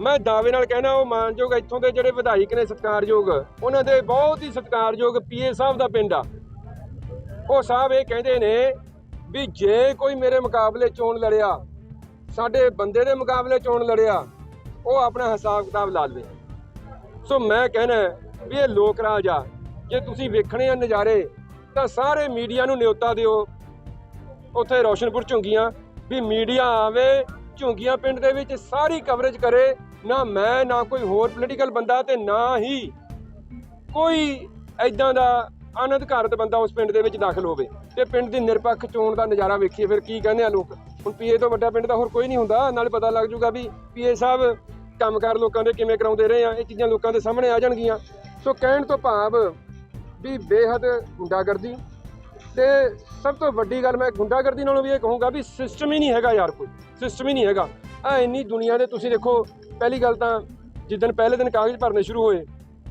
[SPEAKER 2] ਮੈਂ ਦਾਅਵੇ ਨਾਲ ਕਹਿਣਾ, ਉਹ ਮਾਨਯੋਗ ਇੱਥੋਂ ਦੇ ਜਿਹੜੇ ਵਿਧਾਇਕ ਨੇ ਸਤਿਕਾਰਯੋਗ, ਉਹਨਾਂ ਦੇ ਬਹੁਤ ਹੀ ਸਤਿਕਾਰਯੋਗ ਪੀਏ ਸਾਹਿਬ ਦਾ ਪਿੰਡ ਆ। ਉਹ ਸਾਹਿਬ ਇਹ ਕਹਿੰਦੇ ਨੇ ਵੀ ਜੇ ਕੋਈ ਮੇਰੇ ਮੁਕਾਬਲੇ ਚੋਣ ਲੜਿਆ, ਸਾਡੇ ਬੰਦੇ ਦੇ ਮੁਕਾਬਲੇ ਚੋਣ ਲੜਿਆ, ਉਹ ਆਪਣਾ ਹਿਸਾਬ ਕਿਤਾਬ ਲਾ ਲਵੇ। ਸੋ ਮੈਂ ਕਹਿਣਾ ਵੀ ਇਹ ਲੋਕ ਰਾਜ ਆ, ਜੇ ਤੁਸੀਂ ਵੇਖਣੇ ਆ ਨਜ਼ਾਰੇ, ਤਾਂ ਸਾਰੇ ਮੀਡੀਆ ਨੂੰ ਨਿਯੋਤਾ ਦਿਓ। ਉੱਥੇ ਰੌਸ਼ਨਪੁਰ ਝੁੰਗੀਆਂ ਵੀ ਮੀਡੀਆ ਆਵੇ, ਝੁੰਗੀਆਂ ਪਿੰਡ ਦੇ ਵਿੱਚ ਸਾਰੀ ਕਵਰੇਜ ਕਰੇ, ਨਾ ਮੈਂ, ਨਾ ਕੋਈ ਹੋਰ ਪੋਲੀਟੀਕਲ ਬੰਦਾ ਤੇ ਨਾ ਹੀ ਕੋਈ ਐਦਾਂ ਦਾ ਅਨਧਿਕਾਰਤ ਬੰਦਾ ਉਸ ਪਿੰਡ ਦੇ ਵਿੱਚ ਦਾਖਲ ਹੋਵੇ। ਤੇ ਪਿੰਡ ਦੀ ਨਿਰਪੱਖ ਚੋਣ ਦਾ ਨਜ਼ਾਰਾ ਵੇਖੀਏ, ਫਿਰ ਕੀ ਕਹਿੰਦੇ ਆ ਲੋਕ? ਹੁਣ ਪੀਏ ਤੋਂ ਵੱਡਾ ਪਿੰਡ ਤਾਂ ਹੋਰ ਕੋਈ ਨਹੀਂ ਹੁੰਦਾ, ਨਾਲੇ ਪਤਾ ਲੱਗ ਜੂਗਾ ਵੀ ਪੀਏ ਸਾਹਿਬ ਕੰਮਕਾਰ ਲੋਕਾਂ ਦੇ ਕਿਵੇਂ ਕਰਾਉਂਦੇ ਰਹੇ ਆ, ਇਹ ਚੀਜ਼ਾਂ ਲੋਕਾਂ ਦੇ ਸਾਹਮਣੇ ਆ ਜਾਣਗੀਆਂ। ਸੋ ਕਹਿਣ ਤੋਂ ਭਾਵ ਵੀ ਬੇਹੱਦ ਗੁੰਡਾਗਰਦੀ ਤੇ ਸਭ ਤੋਂ ਵੱਡੀ ਗੱਲ ਮੈਂ ਗੁੰਡਾਗਰਦੀ ਨਾਲੋਂ ਵੀ ਇਹ ਕਹੂੰਗਾ ਵੀ ਸਿਸਟਮ ਹੀ ਨਹੀਂ ਹੈਗਾ ਯਾਰ ਕੋਈ ਸਿਸਟਮ ਹੀ ਨਹੀਂ ਹੈਗਾ। ਆ ਇੰਨੀ ਦੁਨੀਆ ਦੇ ਤੁਸੀਂ ਦੇਖੋ, ਪਹਿਲੀ ਗੱਲ ਤਾਂ ਜਿੱਦਣ ਪਹਿਲੇ ਦਿਨ ਕਾਗਜ਼ ਭਰਨੇ ਸ਼ੁਰੂ ਹੋਏ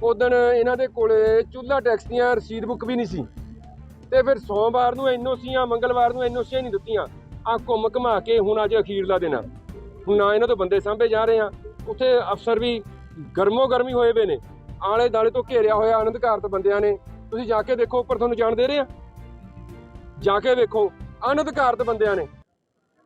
[SPEAKER 2] ਉਦੋਂ ਇਹਨਾਂ ਦੇ ਕੋਲੇ ਚੁੱਲ੍ਹਾ ਟੈਕਸ ਦੀਆਂ ਰਸੀਦ ਬੁੱਕ ਵੀ ਨਹੀਂ ਸੀ। ਤੇ ਫਿਰ ਸੋਮਵਾਰ ਨੂੰ ਐਨਓਸੀਆਂ, ਮੰਗਲਵਾਰ ਨੂੰ ਐਨਓਸੀਆਂ ਨਹੀਂ ਦਿੱਤੀਆਂ। ਆ ਘੁੰਮ ਘਮਾ ਕੇ ਹੁਣ ਅੱਜ ਅਖੀਰਲਾ ਦਿਨ ਆ। ਹੁਣ ਨਾ ਇਹਨਾਂ ਤੋਂ ਬੰਦੇ ਸਾਂਭੇ ਜਾ ਰਹੇ ਆ। ਉੱਥੇ ਅਫਸਰ ਵੀ ਗਰਮੋ ਗਰਮੀ ਹੋਏ ਪਏ ਨੇ। ਆਲੇ ਦਾਲੇ ਤੋਂ ਘੇਰਿਆ ਹੋਇਆ ਅਨੰਦਕਾਰਤ ਬੰਦਿਆਂ ਨੇ। ਤੁਸੀਂ ਜਾ ਕੇ ਦੇਖੋ, ਉੱਪਰ ਤੁਹਾਨੂੰ ਜਾਣ ਦੇ ਰਹੇ ਆ। ਜਾ ਕੇ ਵੇਖੋ ਅਨਧਿਕਾਰਤ ਬੰਦਿਆਂ ਨੇ।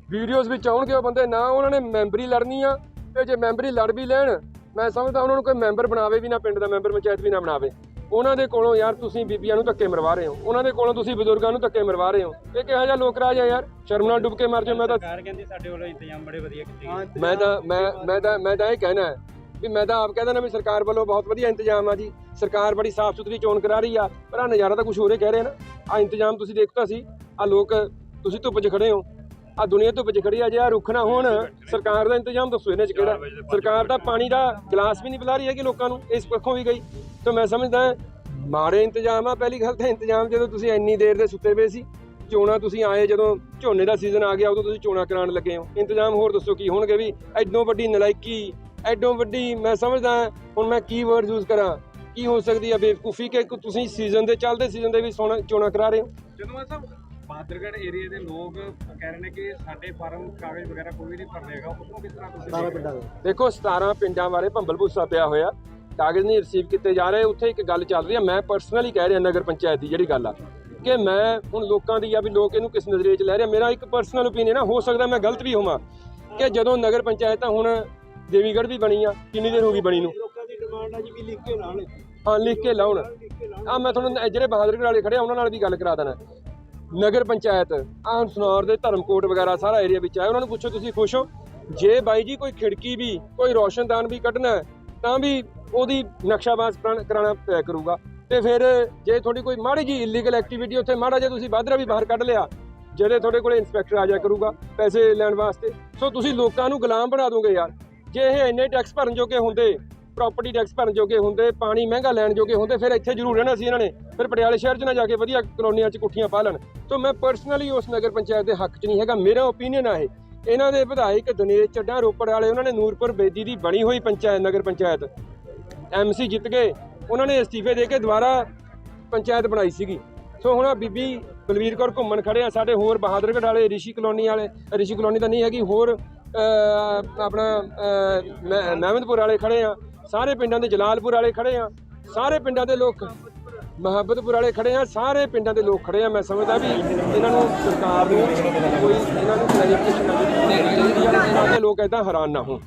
[SPEAKER 2] ਵੀਡੀਓਜ਼ ਵਿੱਚ ਆਉਣਗੇ ਉਹ ਬੰਦੇ ਨਾ ਉਹਨਾਂ ਨੇ ਮੈਂਬਰੀ ਲੜਨੀ ਆ ਤੇ ਜੇ ਮੈਂਬਰੀ ਲੜ ਵੀ ਲੈਣ ਮੈਂ ਸਮਝਦਾ ਉਹਨਾਂ ਨੂੰ ਕੋਈ ਮੈਂਬਰ ਬਣਾਵੇ ਵੀ ਨਾ ਪਿੰਡ ਦਾ ਮੈਂਬਰ ਪੰਚਾਇਤ ਵੀ ਨਾ ਬਣਾਵੇ। ਉਹਨਾਂ ਦੇ ਕੋਲੋਂ ਯਾਰ ਤੁਸੀਂ ਬੀਬੀਆਂ ਨੂੰ ਧੱਕੇ ਮਰਵਾ ਰਹੇ ਹੋ। ਉਹਨਾਂ ਦੇ ਕੋਲੋਂ ਤੁਸੀਂ ਬਜ਼ੁਰਗਾਂ ਨੂੰ ਧੱਕੇ ਮਰਵਾ ਰਹੇ ਹੋ। ਇਹ ਕਿਹੋ ਜਿਹਾ ਲੋਕ ਰਾਜ ਆ ਯਾਰ? ਸ਼ਰਮ ਨਾਲ ਡੁੱਬ ਕੇ ਮਰ ਜਾਓ ਮੈਂ ਤਾਂ
[SPEAKER 13] ਸਰਕਾਰ ਕਹਿੰਦੀ ਸਾਡੇ ਵੱਲੋਂ ਇੰਤਜ਼ਾਮ ਬੜੇ ਵਧੀਆ ਕੀਤੇ
[SPEAKER 2] ਮੈਂ ਤਾਂ ਮੈਂ ਮੈਂ ਤਾਂ ਮੈਂ ਤਾਂ ਇਹ ਕਹਿਣਾ ਹੈ ਵੀ ਮੈਂ ਤਾਂ ਆਪ ਕਹਿੰਦਾ ਨਾ ਵੀ ਸਰਕਾਰ ਵੱਲੋਂ ਬਹੁਤ ਵਧੀਆ ਇੰਤਜ਼ਾਮ ਆ ਜੀ। ਸਰਕਾਰ ਬੜੀ ਸਾਫ਼ ਸੁਥਰੀ ਚੋਣ ਕਰਾ ਰਹੀ ਆ ਪਰ ਆ ਨਜ਼ਾਰਾ ਤਾਂ ਕੁਝ ਹੋਰੇ ਕਹਿ ਰਹੇ ਨਾ। ਆ ਇੰਤਜ਼ਾਮ ਤੁਸੀਂ ਦੇਖੋ ਤਾਂ ਸੀ ਆ ਲੋਕ ਤੁਸੀਂ ਧੁੱਪ 'ਚ ਖੜੇ ਹੋ ਆ ਦੁਨੀਆ ਧੁੱਪ 'ਚ ਖੜੀ ਆ ਜੇ ਆ ਰੁੱਖ ਨਾ ਹੋਣ ਸਰਕਾਰ ਦਾ ਇੰਤਜ਼ਾਮ ਦੱਸੋ ਇਹਨੇ 'ਚ ਕਿਹੜਾ। ਸਰਕਾਰ ਤਾਂ ਪਾਣੀ ਦਾ ਗਲਾਸ ਵੀ ਨਹੀਂ ਪਿਲਾ ਰਹੀ ਹੈ ਕਿ ਲੋਕਾਂ ਨੂੰ ਇਸ ਪੱਖੋਂ ਵੀ ਗਈ। ਤਾਂ ਮੈਂ ਸਮਝਦਾ ਮਾੜੇ ਇੰਤਜ਼ਾਮ ਆ ਪਹਿਲੀ ਗੱਲ ਤਾਂ ਇੰਤਜ਼ਾਮ ਜਦੋਂ ਤੁਸੀਂ ਇੰਨੀ ਦੇਰ ਦੇ ਸੁੱਤੇ ਪਏ ਸੀ ਚੋਣਾਂ ਤੁਸੀਂ ਆਏ ਜਦੋਂ ਝੋਨੇ ਦਾ ਸੀਜ਼ਨ ਆ ਗਿਆ ਉਦੋਂ ਤੁਸੀਂ ਚੋਣਾਂ ਕਰਾਉਣ ਲੱਗੇ ਹੋ। ਇੰਤਜ਼ਾਮ ਹੋਰ ਦੱਸੋ ਕੀ ਹੋਣਗੇ ਵੀ ਐਡੋਂ ਵੱਡੀ ਨਲਾਇਕੀ ਐਡੋਂ ਵੱਡੀ ਮੈਂ ਸਮਝਦਾ ਹੁਣ ਮੈਂ ਕੀ ਵਰਡ ਯੂਜ਼ ਕਰਾਂ। ਕੀ ਹੋ ਸਕਦੀ ਹੈ ਬੇਵਕੂਫੀ ਕਿ ਤੁਸੀਂ ਸੀਜ਼ਨ ਦੇ ਚੱਲਦੇ ਸੀਜ਼ਨ ਦੇ ਵੀ ਸੋਣਾ ਚੋਣਾਂ ਕਰਾ ਰਹੇ ਹੋ?
[SPEAKER 13] ਜਦੋਂ ਸਾਹਿਬ ਬਾਦਰਗੜ ਏਰੀਆ ਦੇ ਲੋਕ ਕਹਿ ਰਹੇ ਨੇ ਕਿ ਸਾਡੇ ਫਾਰਮ ਕਾਗਜ਼ ਵਗੈਰਾ ਕੋਈ ਨਹੀਂ ਭਰਨੇਗਾ ਉਦੋਂ ਕਿਸ ਤਰ੍ਹਾਂ ਤੁਸੀਂ
[SPEAKER 2] ਦੇਖੋ 17 ਪਿੰਡਾਂ ਬਾਰੇ ਭੰਬਲ ਭੁੱਸਾ ਪਿਆ ਹੋਇਆ। ਕਾਗਜ਼ ਨਹੀਂ ਰਿਸੀਵ ਕੀਤੇ ਜਾ ਰਹੇ। ਉੱਥੇ ਇੱਕ ਗੱਲ ਚੱਲ ਰਹੀ ਹੈ ਮੈਂ ਪਰਸਨਲੀ ਕਹਿ ਰਿਹਾ ਨਗਰ ਪੰਚਾਇਤ ਦੀ ਜਿਹੜੀ ਗੱਲ ਆ ਕਿ ਮੈਂ ਹੁਣ ਲੋਕਾਂ ਦੀ ਆ ਵੀ ਲੋਕ ਇਹਨੂੰ ਕਿਸ ਨਜ਼ਰੀਏ 'ਚ ਲੈ ਰਹੇ। ਮੇਰਾ ਇੱਕ ਪਰਸਨਲ ਓਪੀਨੀਅਨ ਆ ਹੋ ਸਕਦਾ ਮੈਂ ਗਲਤ ਵੀ ਹੋਵਾਂ ਕਿ ਜਦੋਂ ਨਗਰ ਪੰਚਾਇਤ ਤਾਂ ਹੁਣ ਦੇਵੀਗੜ੍ਹ ਵੀ ਬਣੀ ਆ ਕਿੰਨੀ ਦੇਰ ਹੋ ਗਈ ਬਣੀ ਨੂੰ?
[SPEAKER 13] ਲੋਕਾਂ ਦੀ ਡਿਮਾਂਡ ਆ ਜੀ ਵੀ ਲਿਖ ਕੇ ਲਾਣ
[SPEAKER 2] ਹਾਂ ਲਿਖ ਕੇ ਲਾਉਣ। ਆ ਮੈਂ ਤੁਹਾਨੂੰ ਜਿਹੜੇ ਬਹਾਦਰਗੜ੍ਹ ਵਾਲੇ ਖੜੇ ਆ ਉਹਨਾਂ ਨਾਲ ਵੀ ਗੱਲ ਕਰਾ ਦੇਣਾ। ਨਗਰ ਪੰਚਾਇਤ ਆਹ ਸਨੌਰ ਦੇ ਧਰਮਕੋਟ ਵਗੈਰਾ ਸਾਰਾ ਏਰੀਆ ਵਿੱਚ ਆਇਆ ਉਹਨਾਂ ਨੂੰ ਪੁੱਛੋ ਤੁਸੀਂ ਖੁਸ਼ ਹੋ? ਜੇ ਬਾਈ ਜੀ ਕੋਈ ਖਿੜਕੀ ਵੀ ਕੋਈ ਰੋਸ਼ਨਦਾਨ ਵੀ ਕੱਢਣਾ ਤਾਂ ਵੀ ਉਹਦੀ ਨਕਸ਼ਾਬਾਜ਼ ਕਰਾਉਣਾ ਪਿਆ ਕਰੂਗਾ। ਤੇ ਫਿਰ ਜੇ ਤੁਹਾਡੀ ਕੋਈ ਮਾੜੀ ਜੀ ਇਲੀਗਲ ਐਕਟੀਵਿਟੀ ਉੱਥੇ ਮਾੜਾ ਜੇ ਤੁਸੀਂ ਬਾਦਰਾ ਵੀ ਬਾਹਰ ਕੱਢ ਲਿਆ ਜਿਹਦੇ ਤੁਹਾਡੇ ਕੋਲੇ ਇਨਸਪੈਕਟਰ ਆ ਜਾਇਆ ਕਰੂਗਾ ਪੈਸੇ ਲੈਣ ਵਾਸਤੇ। ਸੋ ਤੁਸੀਂ ਲੋਕਾਂ ਨੂੰ ਗੁਲਾਮ ਬਣਾ ਦੋਗੇ ਯਾਰ। ਜੇ ਇਹ ਇੰਨੇ ਟੈਕਸ ਭਰਨ ਜੋਗੇ ਹੁੰਦੇ ਪ੍ਰਾਪਰਟੀ ਟੈਕਸ ਭਰਨ ਜੋਗੇ ਹੁੰਦੇ, ਪਾਣੀ ਮਹਿੰਗਾ ਲੈਣ ਜੋਗੇ ਹੁੰਦੇ, ਫਿਰ ਇੱਥੇ ਜ਼ਰੂਰ ਰਹਿਣਾ ਸੀ ਇਹਨਾਂ ਨੇ। ਫਿਰ ਪਟਿਆਲੇ ਸ਼ਹਿਰ 'ਚ ਨਾ ਜਾ ਕੇ ਵਧੀਆ ਕਲੋਨੀਆਂ 'ਚ ਕੁੱਠੀਆਂ ਪਾ ਲੈਣ। ਸੋ ਮੈਂ ਪਰਸਨਲੀ ਉਸ ਨਗਰ ਪੰਚਾਇਤ ਦੇ ਹੱਕ 'ਚ ਨਹੀਂ ਹੈਗਾ। ਮੇਰਾ ਓਪੀਨੀਅਨ ਆ ਇਹ। ਇਹਨਾਂ ਦੇ ਵਿਧਾਇਕ ਦਿਨੇਸ਼ ਚੱਡਾ ਰੋਪੜ ਵਾਲੇ, ਉਹਨਾਂ ਨੇ ਨੂਰਪੁਰ ਬੇਦੀ ਦੀ ਬਣੀ ਹੋਈ ਪੰਚਾਇਤ, ਨਗਰ ਪੰਚਾਇਤ। ਐਮਸੀ ਜਿੱਤ ਗਏ। ਉਹਨਾਂ ਨੇ ਅਸਤੀਫੇ ਦੇ ਕੇ ਦੁਬਾਰਾ ਪੰਚਾਇਤ ਬਣਾਈ ਸੀਗੀ। ਸੋ ਹੁਣ ਆਹ ਬੀਬੀ ਬਲਵੀਰ ਕੌਰ ਘੁੰਮਣ ਖੜੇ ਆ, ਸਾਡੇ ਹੋਰ ਬਹਾਦਰਗੜ੍ਹ ਵਾਲੇ, ਰਿਸ਼ੀ ਕਲੋਨੀ ਵਾਲੇ, ਰਿਸ਼ੀ ਕਲੋਨੀ ਤਾਂ ਨਹੀਂ ਹੈਗੀ, ਹੋਰ ਆਪਣਾ ਮਹਿਮਦਪੁਰ ਵਾਲੇ ਖੜੇ ਆ। ਸਾਰੇ ਪਿੰਡਾਂ ਦੇ ਜਲਾਲਪੁਰ ਵਾਲੇ ਖੜੇ ਆ। ਸਾਰੇ ਪਿੰਡਾਂ ਦੇ ਲੋਕ ਮੁਹੱਬਤਪੁਰ ਵਾਲੇ ਖੜੇ ਆ। ਸਾਰੇ ਪਿੰਡਾਂ ਦੇ ਲੋਕ ਖੜੇ ਆ। ਮੈਂ ਸਮਝਦਾ ਵੀ ਇਹਨਾਂ ਨੂੰ ਸਰਕਾਰ ਨੂੰ ਕੋਈ ਇਹਨਾਂ ਨੂੰ ਕਲੈਰੀਫਿਕੇਸ਼ਨ ਹੈ ਲੋਕ ਇਦਾਂ ਹੈਰਾਨ ਨਾ ਹੋਣ।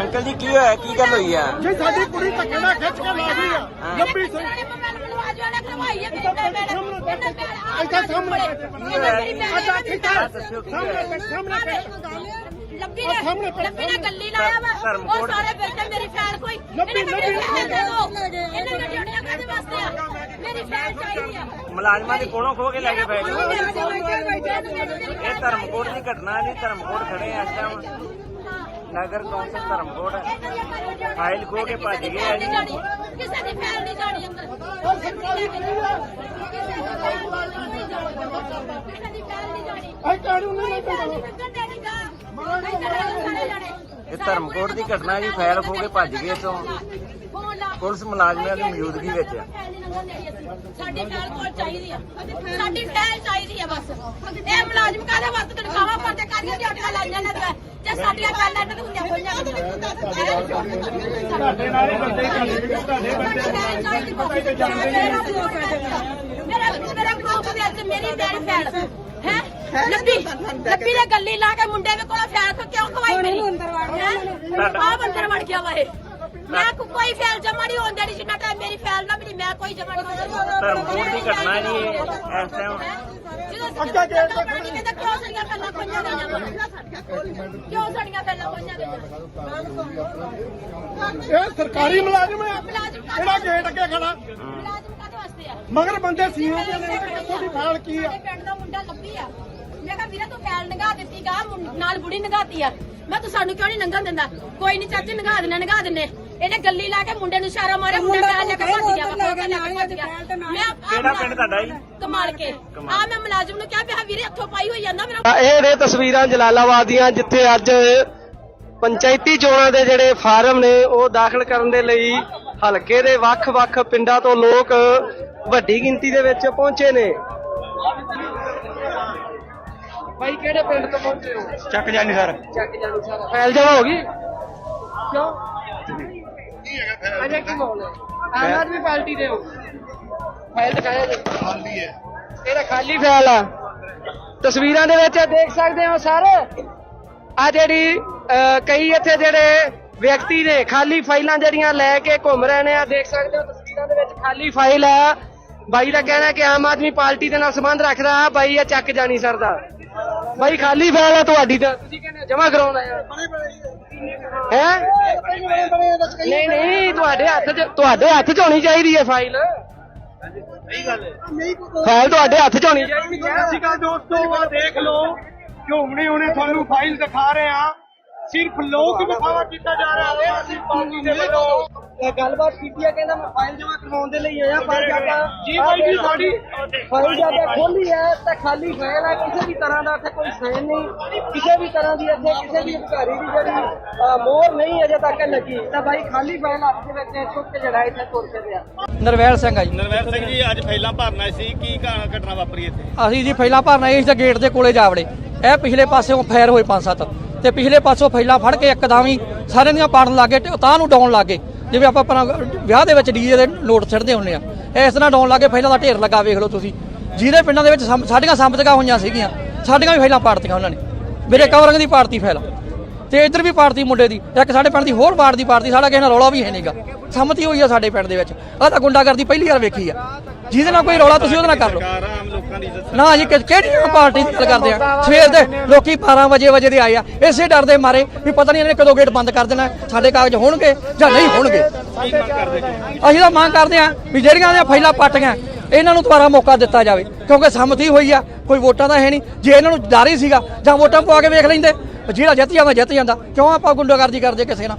[SPEAKER 13] ਅੰਕਲ ਜੀ ਕੀ ਹੋਇਆ? ਕੀ ਗੱਲ ਹੋਈ ਆ?
[SPEAKER 4] ਜੇ ਸਾਡੀ ਕੁੜੀ ਧੱਕੇ ਨਾਲ ਖਿੱਚ ਕੇ ਲਾ ਗਈ ਆ। ਲੱਭੀ ਸਹੀ। ਇੱਥੇ ਸਾਹਮਣੇ ਅੱਛਾ ਠੀਕ ਹੈ ਸਾਹਮਣੇ ਸਾਹਮਣੇ
[SPEAKER 7] ਲੱਭੀ ਨੇ ਲੱਭੀ ਨੇ ਗੱਲੀ ਲਾਇਆ ਵਾ ਉਹ ਸਾਰੇ ਬੈਠੇ ਮੇਰੀ ਫੈਨ ਕੋਈ। ਲੱਭੀ ਲੱਭੀ ਇਹਨਾਂ ਨੇ ਜੁੜੀਆਂ ਕਾਦੇ ਵਾਸਤੇ ਆ। ਮੇਰੀ ਫੈਨ ਚਾਹੀਦੀ ਆ।
[SPEAKER 13] ਮੁਲਾਜ਼ਮਾਂ ਦੇ ਕੋਲੋਂ ਖੋ ਕੇ ਲੈ ਕੇ ਬੈਠ
[SPEAKER 7] ਇਹ
[SPEAKER 13] ਇਹ ਧਰਮਕੋਟ ਦੀ ਘਟਨਾ ਨਹੀਂ ਧਰਮਕੋਟ ਖੜੇ ਆ। ਇਸ ਟਾਈਮ ਨਗਰ ਕੌਂਸਲ ਧਰਮਕੋਟ ਫਾਈਲ ਖੋ ਕੇ ਭੱਜ ਗਏ ਆ ਜੀ।
[SPEAKER 7] ਕਿਸੇ ਦੀ ਫੈਨ ਨਹੀਂ ਜਾਣੀ ਅੰਦਰ। ਇਹ ਕਾਨੂੰਨ ਨਹੀਂ
[SPEAKER 3] ਇਹ ਧਰਮਕੋਟ ਦੀ ਘਟਨਾ ਜੀ ਫਾਇਰ ਹੋ ਕੇ ਭੱਜ ਗਏ ਤੋਂ ਪੁਲਿਸ ਮੁਲਾਜ਼ਮਾਂ ਦੀ ਮੌਜੂਦਗੀ ਵਿੱਚ
[SPEAKER 7] ਸਾਡੀ ਫੈਲ ਕੋਲ ਚਾਹੀਦੀ ਆ। ਸਾਡੀ ਫੈਲ ਚਾਹੀਦੀ ਆ ਬਸ। ਇਹ ਮੁਲਾਜ਼ਮ ਕਾਹਦੇ ਵਾਸਤੇ ਤਨਖਾਹਾਂ ਤੇ ਕਾਹਦੀਆਂ ਡਿਊਟੀਆਂ ਲਾਈਆਂ ਨੇ ਤੇ ਜੇ ਸਾਡੀਆਂ ਫੈਲਾਂ ਇਹਨਾਂ ਨੂੰ ਹੁੰਦੀਆਂ ਹੋਈਆਂ ਸਾਡੇ ਨਾਲ ਹੀ ਬੰਦੇ ਤੁਹਾਡੇ ਮੇਰਾ ਮੇਰਾ ਦੇ ਮੇਰੀ ਫੈਲ ਲੱਭੀ ਲੱਭੀ ਨੇ ਗੱਲੀ ਲਾ ਕੇ ਮੁੰਡੇ ਦੇ ਕੋਲ ਫੈਲ ਕੋ ਕਿਉਂ ਖਵਾਈ ਮੇਰੀ ਅੰਦਰ ਵੜ ਗਿਆ ਆ ਅੰਦਰ ਵੜ ਗਿਆ ਵਾ ਇਹ। ਮੈਂ ਕੋਈ ਫੈਲ ਜਮਾ ਨਹੀਂ ਹੋਣ ਦੇਣੀ ਜਿੰਨਾ ਟਾਈਮ ਮੇਰੀ ਫੈਲ ਨਾ ਮਿਲੀ ਮੈਂ ਕੋਈ ਜਮਾ ਨਹੀਂ ਹੋਣ
[SPEAKER 3] ਧਰਮਕੋਟ ਦੀ ਘਟਨਾ ਜੀ ਇਸ ਟਾਈਮ
[SPEAKER 7] ਅੱਗਾ ਜੇ ਕਹਿੰਦਾ ਕਿਉਂ ਸੜੀਆਂ ਫੈਲਾਂ ਕੋਈਆਂ ਗਈਆਂ ਕਿਉਂ ਸੜੀਆਂ ਫੈਲਾਂ ਕੋਈਆਂ ਗਈਆਂ
[SPEAKER 4] ਇਹ ਸਰਕਾਰੀ ਮੁਲਾਜ਼ਮ ਹੈ। ਕਿਹੜਾ ਗੇਟ ਅੱਗੇ ਖੜਾ?
[SPEAKER 7] ਮੁਲਾਜ਼ਮ ਕਾਹਦੇ ਵਾਸਤੇ ਆ?
[SPEAKER 4] ਮਗਰ ਬੰਦੇ ਸੀਓ ਦੇ ਨੇ ਕਿੱਥੋਂ ਦੀ ਫਾਲ ਕੀ ਆ?
[SPEAKER 7] ਪਿੰਡ ਦਾ ਮੁੰਡਾ ਲੱਭੀ ਆ। ਮੈਂ ਕਿਹਾ ਵੀਰੇ ਤੂੰ ਫੈਲ ਨਗਾ ਦਿੱਤੀ ਗਾ ਮੁੰ- ਨਾਲ ਬੁੜੀ ਨਗਾਤੀ ਆ। ਮੈਂ ਤੂੰ ਸਾਨੂੰ ਕਿਉਂ ਨਹੀਂ ਨੰਗਣ ਦਿੰਦਾ? ਕੋਈ ਨਹੀਂ ਚਾਚੀ ਨਗਾ ਦਿੰਨੇ ਨਗਾ ਦਿੰਨੇ ਇਹਨੇ ਗੱਲੀ ਲਾ ਕੇ ਮੁੰਡੇ ਨੂੰ ਇਸ਼ਾਰਾ ਮਾਰਿਆ ਮੁੰਡਾ ਫੈਲ ਲੈ ਕੇ ਭੱਜ ਗਿਆ ਵਾ, ਲੈ ਕੇ ਭੱਜ ਗਿਆ। ਮੈਂ ਕਿਹੜਾ ਪਿੰਡ ਤੁਹਾਡਾ ਜੀ? ਕਮਾਲ ਕੇ। ਆ ਮੈਂ ਮੁਲਾਜ਼ਮ ਨੂੰ ਕਿਹਾ ਵੀ ਹਾਂ ਵੀਰੇ ਇੱਥੋਂ ਪਾਈ ਹੋਈ ਜਾਂਦਾ ਮੇਰਾ
[SPEAKER 3] ਇਹ ਨੇ ਤਸਵੀਰਾਂ ਜਲਾਲਾਬਾਦ ਦੀਆਂ ਜਿੱਥੇ ਅੱਜ ਪੰਚਾਇਤੀ ਚੋਣਾਂ ਦੇ ਜਿਹੜੇ ਫਾਰਮ ਨੇ ਉਹ ਦਾਖਲ ਕਰਨ ਦੇ ਲਈ ਹਲਕੇ ਦੇ ਵੱਖ-ਵੱਖ ਪਿੰਡਾਂ ਤੋਂ ਲੋਕ ਵੱਡੀ ਗਿਣਤੀ ਦੇ ਵਿੱਚ ਪਹੁੰਚੇ ਨੇ। ਭਾਈ ਕਿਹੜੇ ਪਿੰਡ ਤੋਂ ਪਹੁੰਚੇ ਹੋ?
[SPEAKER 9] ਚੱਕ ਜਾਣੀ ਸਰ।
[SPEAKER 3] ਚੱਕ ਜਾਨੀ ਸਰ। ਫੈਲ ਜਮਾ ਹੋ ਗਈ? ਕਿਉਂ? ਅਜੇ ਕੀ ਮਾਹੌਲ ਹੈ ਆਮ ਆਦਮੀ ਪਾਰਟੀ ਦੇ ਹੋ। ਫਾਈਲ ਦਿਖਾਇਆ ਜੀ ਖਾਲੀ ਹੈ। ਇਹਦਾ ਖਾਲੀ ਫਾਈਲ ਆ। ਤਸਵੀਰਾਂ ਦੇ ਵਿੱਚ ਦੇਖ ਸਕਦੇ ਹੋ ਸਰ। ਆ ਜਿਹੜੀ ਕਈ ਇੱਥੇ ਜਿਹੜੇ ਵਿਅਕਤੀ ਨੇ ਖਾਲੀ ਫਾਈਲਾਂ ਜਿਹੜੀਆਂ ਲੈ ਕੇ ਘੁੰਮ ਰਹੇ ਨੇ ਆ ਦੇਖ ਸਕਦੇ ਹੋ ਤਸਵੀਰਾਂ ਦੇ ਵਿੱਚ ਖਾਲੀ ਫਾਈਲ ਆ। ਬਾਈ ਦਾ ਕਹਿਣਾ ਹੈ ਕਿ ਆਮ ਆਦਮੀ ਪਾਰਟੀ ਦੇ ਨਾਲ ਸੰਬੰਧ ਰੱਖਦਾ ਆ ਬਾਈ ਇਹ ਚੱਕ ਜਾਣੀ ਸਰ ਦਾ। ਬਾਈ, ਖਾਲੀ ਫਾਈਲ ਆ ਤੁਹਾਡੀ ਤਾਂ। ਤੁਸੀਂ ਕਹਿੰਦੇ ਜਮਾ ਕਰਾਉਣਾ ਹੈ ਹੈ? ਨਹੀਂ ਨਹੀਂ, ਤੁਹਾਡੇ ਹੱਥ 'ਚ ਤੁਹਾਡੇ ਹੱਥ 'ਚ ਹੋਣੀ ਚਾਹੀਦੀ ਹੈ ਫਾਈਲ। ਸਹੀ ਗੱਲ ਹੈ ਫਾਈਲ ਤੁਹਾਡੇ ਹੱਥ 'ਚ ਹੋਣੀ ਚਾਹੀਦੀ ਹੈ
[SPEAKER 10] ਸਤਿ ਸ਼੍ਰੀ ਅਕਾਲ ਦੋਸਤੋ ਆ ਦੇਖ ਲਓ। ਕਿ ਹੁਣੇ ਤੁਹਾਨੂੰ ਫਾਈਲ ਦਿਖਾ ਰਹੇ ਆ ਸਿਰਫ ਲੋਕ ਦਿਖਾਵਾ ਕੀਤਾ ਜਾ ਰਿਹਾ ਹੈ। ਅਸੀਂ ਪਾਰਟੀ ਦੇ ਵੱਲੋਂ
[SPEAKER 3] ਇਹ ਗੱਲਬਾਤ ਕੀਤੀ ਹੈ ਕਹਿੰਦਾ ਮੈਂ ਫਾਈਲ ਜਮਾ ਕਰਵਾਉਣ ਦੇ ਲਈ ਆਇਆ ਪਰ ਜ਼ਿਆਦਾ
[SPEAKER 10] ਜੀ ਬਾਈ ਜੀ ਸਾਡੀ
[SPEAKER 3] ਫਾਈਲ ਜ਼ਿਆਦਾ ਖੋਲੀ ਹੈ ਤਾਂ ਖਾਲੀ ਫਾਈਲ ਹੈ ਕਿਸੇ ਵੀ ਤਰ੍ਹਾਂ ਦਾ ਇੱਥੇ ਕੋਈ ਸਾਈਨ ਨਹੀਂ। ਕਿਸੇ ਵੀ ਤਰ੍ਹਾਂ ਦੀ ਇੱਥੇ ਕਿਸੇ ਵੀ ਅਧਿਕਾਰੀ ਦੀ ਜਿਹੜੀ ਮੋਹਰ ਨਹੀਂ ਅਜੇ ਤੱਕ ਲੱਗੀ। ਤਾਂ ਬਾਈ ਖਾਲੀ ਫਾਈਲ ਹੱਥ ਦੇ ਵਿੱਚ ਚੁੱਕ ਕੇ ਜਿਹੜਾ ਇੱਥੇ ਤੁਰ ਕੇ ਪਿਆ
[SPEAKER 8] ਨਰਵੈਲ ਸਿੰਘ ਆ ਜੀ।
[SPEAKER 9] ਨਰਵੈਰ ਸਿੰਘ ਜੀ ਅੱਜ ਫੈਲਾਂ ਭਰਨਾ ਸੀ ਕੀ ਘਟਨਾ ਵਾਪਰੀ ਇੱਥੇ?
[SPEAKER 8] ਅਸੀਂ ਜੀ ਫੈਲਾ ਭਰਨਾ ਇਸ ਦੇ ਗੇਟ ਦੇ ਕੋਲੇ ਜਾ ਵੜੇ ਇਹ ਪਿਛਲੇ ਪਾਸਿਓਂ ਫਾਇਰ ਹੋਏ ਪੰਜ ਸੱਤ। ਤੇ ਪਿਛਲੇ ਪਾਸੋਂ ਫੈਲਾ ਫੜ ਕੇ ਇੱਕਦਮ ਹੀ ਸਾਰਿਆਂ ਦੀਆਂ ਪਾੜਨ ਲੱਗੇ ਤੇ ਤਾਂ ਨੂੰ ਡਾਉਣ ਲੱਗੇ ਜਿਵੇਂ ਆਪਾਂ ਆਪਣਾ ਵਿਆਹ ਦੇ ਵਿੱਚ ਡੀਜੇ ਦੇ ਨੋਟ ਛੱਡਦੇ ਹੁੰਨੇ ਆ ਇਸ ਤਰ੍ਹਾਂ ਡਾਉਣ ਲੱਗੇ ਫੈਲਾ ਦਾ ਢੇਰ ਲੱਗਾ ਵੇਖ ਲਓ ਤੁਸੀਂ। ਜਿਹਦੇ ਪਿੰਡਾਂ ਦੇ ਵਿੱਚ ਸਾਡੀਆਂ ਸੰਪਤਕਾਂ ਹੋਈਆਂ ਸੀਗੀਆਂ ਸਾਡੀਆਂ ਵੀ ਫੈਲਾ ਪਾੜਤੀਆਂ ਉਹਨਾਂ ਨੇ। ਮੇਰੇ ਕਵਰੰਗ ਦੀ ਪਾਰਟੀ ਫੈਲਾ ਤੇ ਇੱਧਰ ਵੀ ਪਾਰਟੀ ਮੁੰਡੇ ਦੀ ਇੱਕ ਸਾਡੇ ਪਿੰਡ ਦੀ ਹੋਰ ਪਾਰਟੀ ਦੀ ਪਾਰਟੀ ਸਾਡਾ ਕਿਸੇ ਨਾਲ ਰੌਲਾ ਵੀ ਹੈ ਨਹੀਂਗਾ ਸੰਮਤੀ ਹੋਈ ਆ ਸਾਡੇ ਪਿੰਡ ਦੇ ਵਿੱਚ। ਆਹ ਤਾਂ ਗੁੰਡਾਗਰਦੀ ਪਹਿਲੀ ਵਾਰ ਵੇਖੀ ਆ। ਜਿਹਦੇ ਨਾਲ ਕੋਈ ਰੌਲਾ ਤੁਸੀਂ ਉਹਦੇ ਨਾਲ ਕਰ ਲਓ। ਨਾ ਜੀ ਕਿ- ਕਿਹੜੀ ਪਾਰਟੀ ਦੀ ਗੱਲ ਕਰਦੇ ਆ? ਸਵੇਰ ਦੇ ਲੋਕੀ 12 ਵਜੇ ਵਜੇ ਦੇ ਆਏ ਆ। ਇਸੇ ਡਰ ਦੇ ਮਾਰੇ ਵੀ ਪਤਾ ਨਹੀਂ ਇਹਨੇ ਕਦੋਂ ਗੇਟ ਬੰਦ ਕਰ ਦੇਣਾ ਹੈ, ਸਾਡੇ ਕਾਗਜ਼ ਹੋਣਗੇ ਜਾਂ ਨਹੀਂ ਹੋਣਗੇ। ਅਸੀਂ ਤਾਂ ਮੰਗ ਕਰਦੇ ਆ ਵੀ ਜਿਹੜੀਆਂ ਦੀਆਂ ਫਾਈਲਾਂ ਪੱਟੀਆਂ ਇਹਨਾਂ ਨੂੰ ਦੁਬਾਰਾ ਮੌਕਾ ਦਿੱਤਾ ਜਾਵੇ ਕਿਉਂਕਿ ਸੰਮਤੀ ਹੋਈ ਆ ਕੋਈ ਵੋਟਾਂ ਦਾ ਹੈ ਨਹੀਂ। ਜੇ ਇਹਨਾਂ ਨੂੰ ਡਰ ਹੀ ਸੀਗਾ ਜਾਂ ਵੋਟਾਂ ਪਵਾ ਕੇ ਵੇਖ ਲੈਂਦੇ ਜਿਹੜਾ ਜਿੱਤ ਜਾਂਦਾ ਜਿੱਤ ਜਾਂਦਾ। ਕਿਉਂ ਆਪਾਂ ਗੁੰਡਾਗਰਦੀ ਕਰਦੇ ਕਿਸੇ ਨਾਲ?